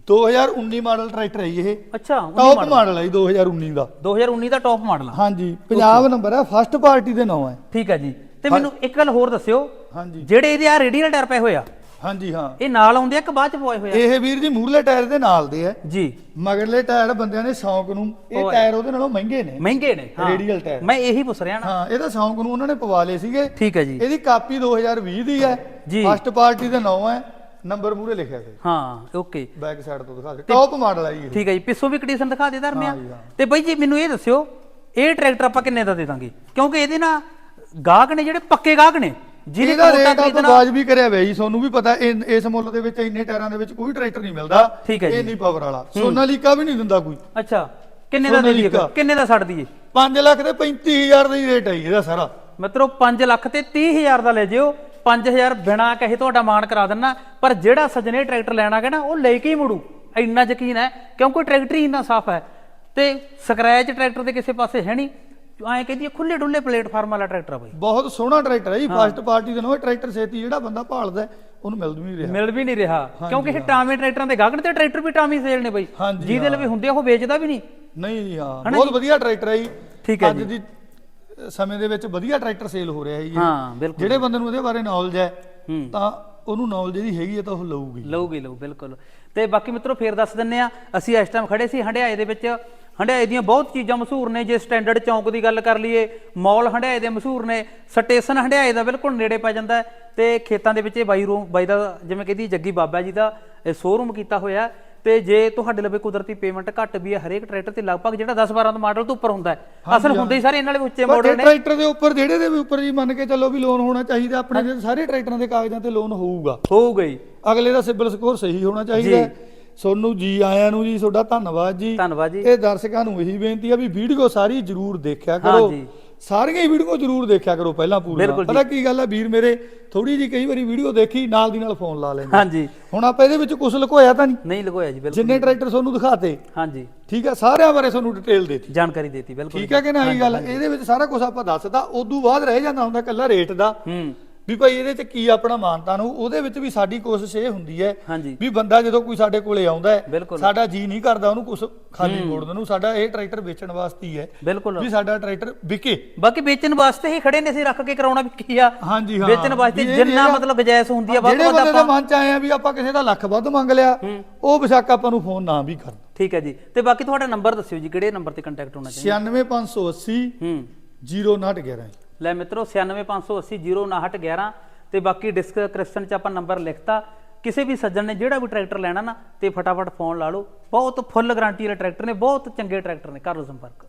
2019 ਮਾਡਲ ਟਰੈਕਟਰ ਹੈ ਇਹ। ਅੱਛਾ 19 ਟੌਪ ਮਾਡਲ ਹੈ ਜੀ 2019 ਦਾ। 2019 ਦਾ ਟੌਪ ਮਾਡਲ ਹਾਂਜੀ ਪੰਜਾਬ ਨੰਬਰ ਹੈ ਫਸਟ ਪਾਰਟੀ ਦੇ ਨਾਂ ਹੈ। ਠੀਕ ਹੈ ਜੀ। ਤੇ ਮੈਨੂੰ ਇੱਕ ਗੱਲ ਹੋਰ ਦੱਸਿਓ। ਹਾਂਜੀ। ਜਿਹੜੇ ਇਹਦੇ ਆ ਰੇਡੀਅਲ ਟਾਇਰ ਪਏ ਹੋਏ ਆ ਹਾਂਜੀ ਹਾਂ। ਇਹ ਨਾਲ ਆਉਂਦੇ ਆ ਕਿ ਬਾਅਦ ਚ ਪਵਾਏ ਹੋਏ ਆ? ਇਹ ਵੀਰ ਜੀ ਮੂਹਰਲੇ ਟਾਇਰ ਦੇ ਨਾਲ ਦੇ ਹੈ ਜੀ। ਮਗਰਲੇ ਟਾਇਰ ਬੰਦਿਆਂ ਦੇ ਸ਼ੌਂਕ ਨੂੰ ਇਹ ਟਾਇਰ ਉਹਦੇ ਨਾਲੋਂ ਮਹਿੰਗੇ ਨੇ। ਮਹਿੰਗੇ ਨੇ ਹਾਂ। Radial tyre. ਮੈਂ ਇਹੀ ਪੁੱਛ ਰਿਹਾ ਨਾ। ਹਾਂ ਇਹਦਾ ਸ਼ੌਂਕ ਨੂੰ ਉਹਨਾਂ ਨੇ ਪਵਾ ਲਏ ਸੀਗੇ। ਠੀਕ ਹੈ ਜੀ। ਇਹਦੀ ਕਾਪੀ 2020 ਦੀ ਹੈ। ਜੀ। ਫਸਟ ਪਾਰਟੀ ਦੇ ਨਾਂ ਹੈ। ਨੰਬਰ ਮੂਹਰੇ ਲਿਖਿਆ ਹੋਇਆ ਹਾਂ ਓਕੇ। ਬੈਕ ਸਾਈਡ ਤੋਂ ਦਿਖਾ ਦੇ। ਟੌਪ ਮਾਡਲ ਹੈ ਜੀ ਠੀਕ ਹੈ ਜੀ ਪਿੱਛੋਂ ਵੀ ਕੰਡੀਸ਼ਨ ਦਿਖਾ ਦੇ ਹਾਂ। ਤੇ ਬਾਈ ਜੀ ਮੈਨੂੰ ਇਹ ਦੱਸਿਓ ਇਹ ਟਰੈਕਟਰ ਆਪਾਂ ਕਿੰਨੇ ਦਾ ਦੇ ਦਾਂਗੇ? ਕਿਉਂਕਿ ਇਹਦੇ ਨਾਲ ਗਾਹਕ ਨੇ ਜਿਹੜੇ ਪੱਕੇ ਗਾਹਕ ਨੇ। ਜਿਹਨੇ ਇਹਦਾ ਕੋਟਾ ਰੇਟ ਆਪਾਂ ਖਰੀਦਣਾ ਵਾਜਬੀ ਕਰਿਆ ਹੋਇਆ ਜੀ ਤੁਹਾਨੂੰ ਵੀ ਪਤਾ ਇਹ- ਇਸ ਮੁੱਲ ਦੇ ਵਿੱਚ ਇੰਨੇ ਟਾਇਰਾਂ ਦੇ ਵਿੱਚ ਕੋਈ ਟਰੈਕਟਰ ਨਹੀਂ ਮਿਲਦਾ ਠੀਕ ਹੈ ਜੀ। ਪਾਵਰ ਵਾਲਾ। ਸੋਨਾਲੀਕਾ ਵੀ ਨਹੀਂ ਦਿੰਦਾ ਕੋਈ। ਅੱਛਾ ਕਿੰਨੇ ਦਾ ਦੇ ਦਈਏ? ਸੋਨਾਲੀਕਾ। ਕਿੰਨੇ ਦਾ ਛੱਡ ਦਈਏ? 5 ਲੱਖ ਤੇ 35000 ਦਾ ਹੀ ਰੇਟ ਹੈ ਜੀ ਇਹਦਾ ਸਾਰਾ। ਮਿੱਤਰੋ 5 ਲੱਖ ਤੇ 30000 ਦਾ ਲੈ ਜਿਓ। 5000 ਬਿਨਾ ਕਹੇ ਤੁਹਾਡਾ ਮਾਨ ਕਰਾ ਦਿੰਨਾ। ਪਰ ਜਿਹੜਾ ਸੱਜਣੇ ਟਰੈਕਟਰ ਲੈਣਾ ਹੈ ਨਾ ਉਹ ਲੈ ਕੇ ਹੀ ਮੁੜੂ। ਇੰਨਾ ਯਕੀਨ ਹੈ ਕਿਉਂਕਿ ਟਰੈਕਟਰ ਹੀ ਇੰਨਾ ਸਾਫ਼ ਹੈ। ਤੇ ਸਕ੍ਰੈਚ ਟਰੈਕਟਰ ਦੇ ਕਿਸੇ ਪਾਸੇ ਹੈ ਨਹੀਂ। ਐਂ ਕਹਿੰਦੀ ਖੁੱਲੇ ਡੁੱਲੇ ਪਲੇਟਫਾਰਮ ਵਾਲਾ ਟਰੈਕਟਰ ਆ ਬਾਈ। ਬਹੁਤ ਸੋਹਣਾ ਟਰੈਕਟਰ ਹੈ ਜੀ ਫਸਟ ਪਾਰਟੀ ਦੇ ਨਾਲ ਟਰੈਕਟਰ ਛੇਤੀ ਜਿਹੜਾ ਬੰਦਾ ਭਾਲਦਾ ਉਹਨੂੰ ਮਿਲ ਨਹੀਂ ਰਿਹਾ। ਮਿਲ ਵੀ ਨਹੀਂ ਰਿਹਾ ਕਿਉਂਕਿ ਇਹ ਟਾਵੇਂ ਟਰੈਕਟਰਾਂ ਦੇ ਗਾਹਕ ਨੇ ਤੇ ਟਰੈਕਟਰ ਵੀ ਟਾਵੇਂ ਸੇਲ ਨੇ ਬਾਈ। ਜਿਹਦੇ ਲਈ ਹੁੰਦੇ ਉਹ ਵੇਚਦਾ ਵੀ ਨਹੀਂ। ਨਹੀਂ ਜੀ ਹਾਂ। ਬਹੁਤ ਵਧੀਆ ਟਰੈਕਟਰ ਹੈ ਜੀ। ਠੀਕ ਹੈ ਅੱਜ ਦੀ ਸਮੇਂ ਦੇ ਵਿੱਚ ਵਧੀਆ ਟਰੈਕਟਰ ਸੇਲ ਹੋ ਰਿਹਾ ਹੈ ਜੀ। ਹਾਂ ਬਿਲਕੁਲ ਜਿਹੜੇ ਬੰਦੇ ਨੂੰ ਇਹਦੇ ਬਾਰੇ ਨੌਲੇਜ ਹੈ ਤਾਂ ਉਹਨੂੰ ਨੌਲੇਜ ਇਹਦੀ ਹੈਗੀ ਹੈ ਤਾਂ ਉਹ ਲਊਗੀ। ਲਊਗੀ ਲਊ ਬਿਲਕੁਲ। ਤੇ ਬਾਕੀ ਮਿੱਤਰੋ ਫੇਰ ਦੱਸ ਦਿੰਨੇ ਆ ਅਸੀਂ ਇਸ ਟਾਈਮ ਖੜੇ ਸੀ ਹੰਡਿਆਏ ਦੇ ਵਿੱਚ ਹੰਡਾਏ ਦੀਆਂ ਬਹੁਤ ਚੀਜ਼ਾਂ ਮਸ਼ਹੂਰ ਨੇ ਜੇ ਸਟੈਂਡਰਡ ਚੌਂਕ ਦੀ ਗੱਲ ਕਰ ਲਈਏ ਮਾਲ ਹੰਡਾਏ ਦੇ ਮਸ਼ਹੂਰ ਨੇ ਸਟੇਸ਼ਨ ਹੰਡਾਏ ਦਾ ਬਿਲਕੁਲ ਨੇੜੇ ਪੈ ਜਾਂਦਾ ਤੇ ਖੇਤਾਂ ਦੇ ਵਿੱਚ ਇਹ ਬਾਈ ਰੂਮ ਬਾਈ ਦਾ ਜਿਵੇਂ ਕਹਿੰਦੀ ਜੱਗੀ ਬਾਬਾ ਜੀ ਦਾ ਸ਼ੋਰੂਮ ਕੀਤਾ ਹੋਇਆ ਤੇ ਜੇ ਤੁਹਾਡੇ ਲਵੇ ਕੁਦਰਤੀ ਪੇਮੈਂਟ ਘੱਟ ਵੀ ਹੈ ਹਰੇਕ ਟਰੈਕਟਰ ਤੇ ਲਗਭਗ ਜਿਹੜਾ 10 12 ਦਾ ਮਾਡਲ ਤੋਂ ਉੱਪਰ ਹੁੰਦਾ ਹੈ ਅਸਲ ਹੁੰਦੇ ਹੀ ਸਾਰੇ ਇਹਨਾਂ ਵਾਲੇ ਉੱਚੇ ਮਾਡਲ ਨੇ। ਟਰੈਕਟਰ ਦੇ ਉੱਪਰ ਜਿਹੜੇ ਦੇ ਵੀ ਉੱਪਰ ਜੀ ਮੰਨ ਕੇ ਚੱਲੋ ਵੀ ਲੋਨ ਹੋਣਾ ਚਾਹੀਦਾ ਆਪਣੇ ਦੇ ਸਾਰੇ ਟਰੈਕਟਰਾਂ ਦੇ ਕਾਗਜ਼ਾਂ ਤੇ ਲੋਨ ਹੋਊਗਾ। ਹੋਊਗਾ ਹੀ ਅਗਲੇ ਦਾ ਸਿਬਲ ਸਕੋਰ ਸਹੀ ਹੋਣਾ ਚਾਹੀਦਾ। ਸੋਨੂੰ ਜੀ ਆਇਆਂ ਨੂੰ ਜੀ ਤੁਹਾਡਾ ਧੰਨਵਾਦ ਜੀ। ਧੰਨਵਾਦ ਜੀ। ਇਹ ਦਰਸ਼ਕਾਂ ਨੂੰ ਇਹੀ ਬੇਨਤੀ ਆ ਵੀ ਵੀਡੀਓ ਸਾਰੀ ਜਰੂਰ ਦੇਖਿਆ ਕਰੋ। ਸਾਰੀਆਂ ਹੀ ਵੀਡੀਓ ਜਰੂਰ ਦੇਖਿਆ ਕਰੋ ਪਹਿਲਾਂ ਜੀ। ਪਤਾ ਕੀ ਗੱਲ ਆ ਵੀਰ ਮੇਰੇ ਥੋੜੀ ਜੀ ਕਈ ਵਾਰੀ ਵੀਡੀਓ ਦੇਖੀ ਨਾਲ ਦੀ ਨਾਲ ਫੋਨ ਲਾ ਲੈਂਦੇ ਹਾਂਜੀ। ਹੁਣ ਆਪਾਂ ਇਹਦੇ ਵਿੱਚ ਕੁਝ ਲੁਕੋਇਆ ਤਾਂ ਨਹੀਂ? ਨਹੀਂ ਲਗੋਇਆ ਜੀ ਬਿਲਕੁਲ ਜਿੰਨੇ ਟਰੈਕਟਰ ਤੁਹਾਨੂੰ ਦਿਖਾਤੇ। ਹਾਂਜੀ। ਠੀਕ ਆ ਸਾਰਿਆਂ ਬਾਰੇ ਤੁਹਾਨੂੰ ਡਿਟੇਲ ਦੇਤੀ। ਜਾਣਕਾਰੀ ਦੇਤੀ ਬਿਲਕੁਲ ਠੀਕ ਹੈ ਕਿ ਨਹੀਂ? ਗੱਲ ਇਹਦੇ ਵਿੱਚ ਸਾਰਾ ਕੁਝ ਆਪਾਂ ਦੱਸਦਾ ਉਦੋਂ ਬਾਅਦ ਰਹਿ ਜਾਂਦਾ ਹੁੰਦਾ ਕੱਲਾ ਰੇਟ ਦਾ। ਹੂੰ। ਵੀ ਭਾਈ ਇਹਦੇ ਚ ਕੀ ਆਪਣਾ ਮਾਨਤਾ ਨੂੰ ਉਹਦੇ ਵਿੱਚ ਵੀ ਸਾਡੀ ਕੋਸ਼ਿਸ਼ ਇਹ ਹੁੰਦੀ ਹੈ ਹਾਂਜੀ। ਵੀ ਬੰਦਾ ਜਦੋਂ ਕੋਈ ਸਾਡੇ ਕੋਲੇ ਆਉਂਦਾ ਹੈ ਬਿਲਕੁਲ। ਸਾਡਾ ਜੀ ਨਹੀਂ ਕਰਦਾ ਉਹਨੂੰ ਕੁਝ ਖਾਲੀ ਮੋੜਨ ਨੂੰ ਸਾਡਾ ਇਹ ਟਰੈਕਟਰ ਵੇਚਣ ਵਾਸਤੇ ਹੀ ਹੈ ਬਿਲਕੁਲ। ਵੀ ਸਾਡਾ ਟਰੈਕਟਰ ਵਿਕੇ। ਬਾਕੀ ਵੇਚਣ ਵਾਸਤੇ ਹੀ ਖੜੇ ਨੇ ਅਸੀਂ ਰੱਖ ਕੇ ਕਰਾਉਣਾ ਵੀ ਕੀ ਆ। ਹਾਂਜੀ ਹਾਂ। ਵੇਚਣ ਵਾਸਤੇ ਵੀ ਇਹ ਜਿੰਨਾ ਜਿਹੜਾ- ਮਤਲਬ ਗੁੰਜਾਇਸ਼ ਹੁੰਦੀ ਆ ਵੱਧ ਜਿਹੜੇ ਤੋਂ ਵੱਧ ਬੰਦੇ ਦੇ ਆਪਾਂ ਮਨ ਚ ਆਏ ਆ ਵੀ ਆਪਾਂ ਕਿਸੇ ਦਾ ਲੱਖ ਵੱਧ ਮੰਗ ਲਿਆ ਉਹ ਬੇਸ਼ੱਕ ਆਪਾਂ ਨੂੰ ਫੋਨ ਨਾ ਵੀ ਕਰਨ। ਠੀਕ ਹੈ ਜੀ। ਤੇ ਬਾਕੀ ਤੁਹਾਡਾ ਨੰਬਰ ਦੱਸਿਓ ਜੀ ਕਿਹੜੇ ਨੰਬਰ ਤੇ ਕੰਟੈਕਟ ਹੋਣਾ ਚਾਹੀਦਾ? 96580 ਹੂੰ। 0911 ਲੈ ਮਿੱਤਰੋ 9658800911 ਤੇ ਬਾਕੀ ਡਿਸਕ੍ਰਿਪਸ਼ਨ 'ਚ ਆਪਾਂ ਨੰਬਰ ਲਿਖਤਾ। ਕਿਸੇ ਵੀ ਸੱਜਣ ਨੇ ਜਿਹੜਾ ਵੀ ਟਰੈਕਟਰ ਲੈਣਾ ਨਾ, ਤੇ ਫਟਾਫਟ ਫੋਨ ਲਾ ਲਓ। ਬਹੁਤ ਫੁੱਲ ਗਾਰੰਟੀ ਵਾਲੇ ਟਰੈਕਟਰ ਨੇ, ਬਹੁਤ ਚੰਗੇ ਟਰੈਕਟਰ ਨੇ ਕਰ ਲਓ ਸੰਪਰਕ।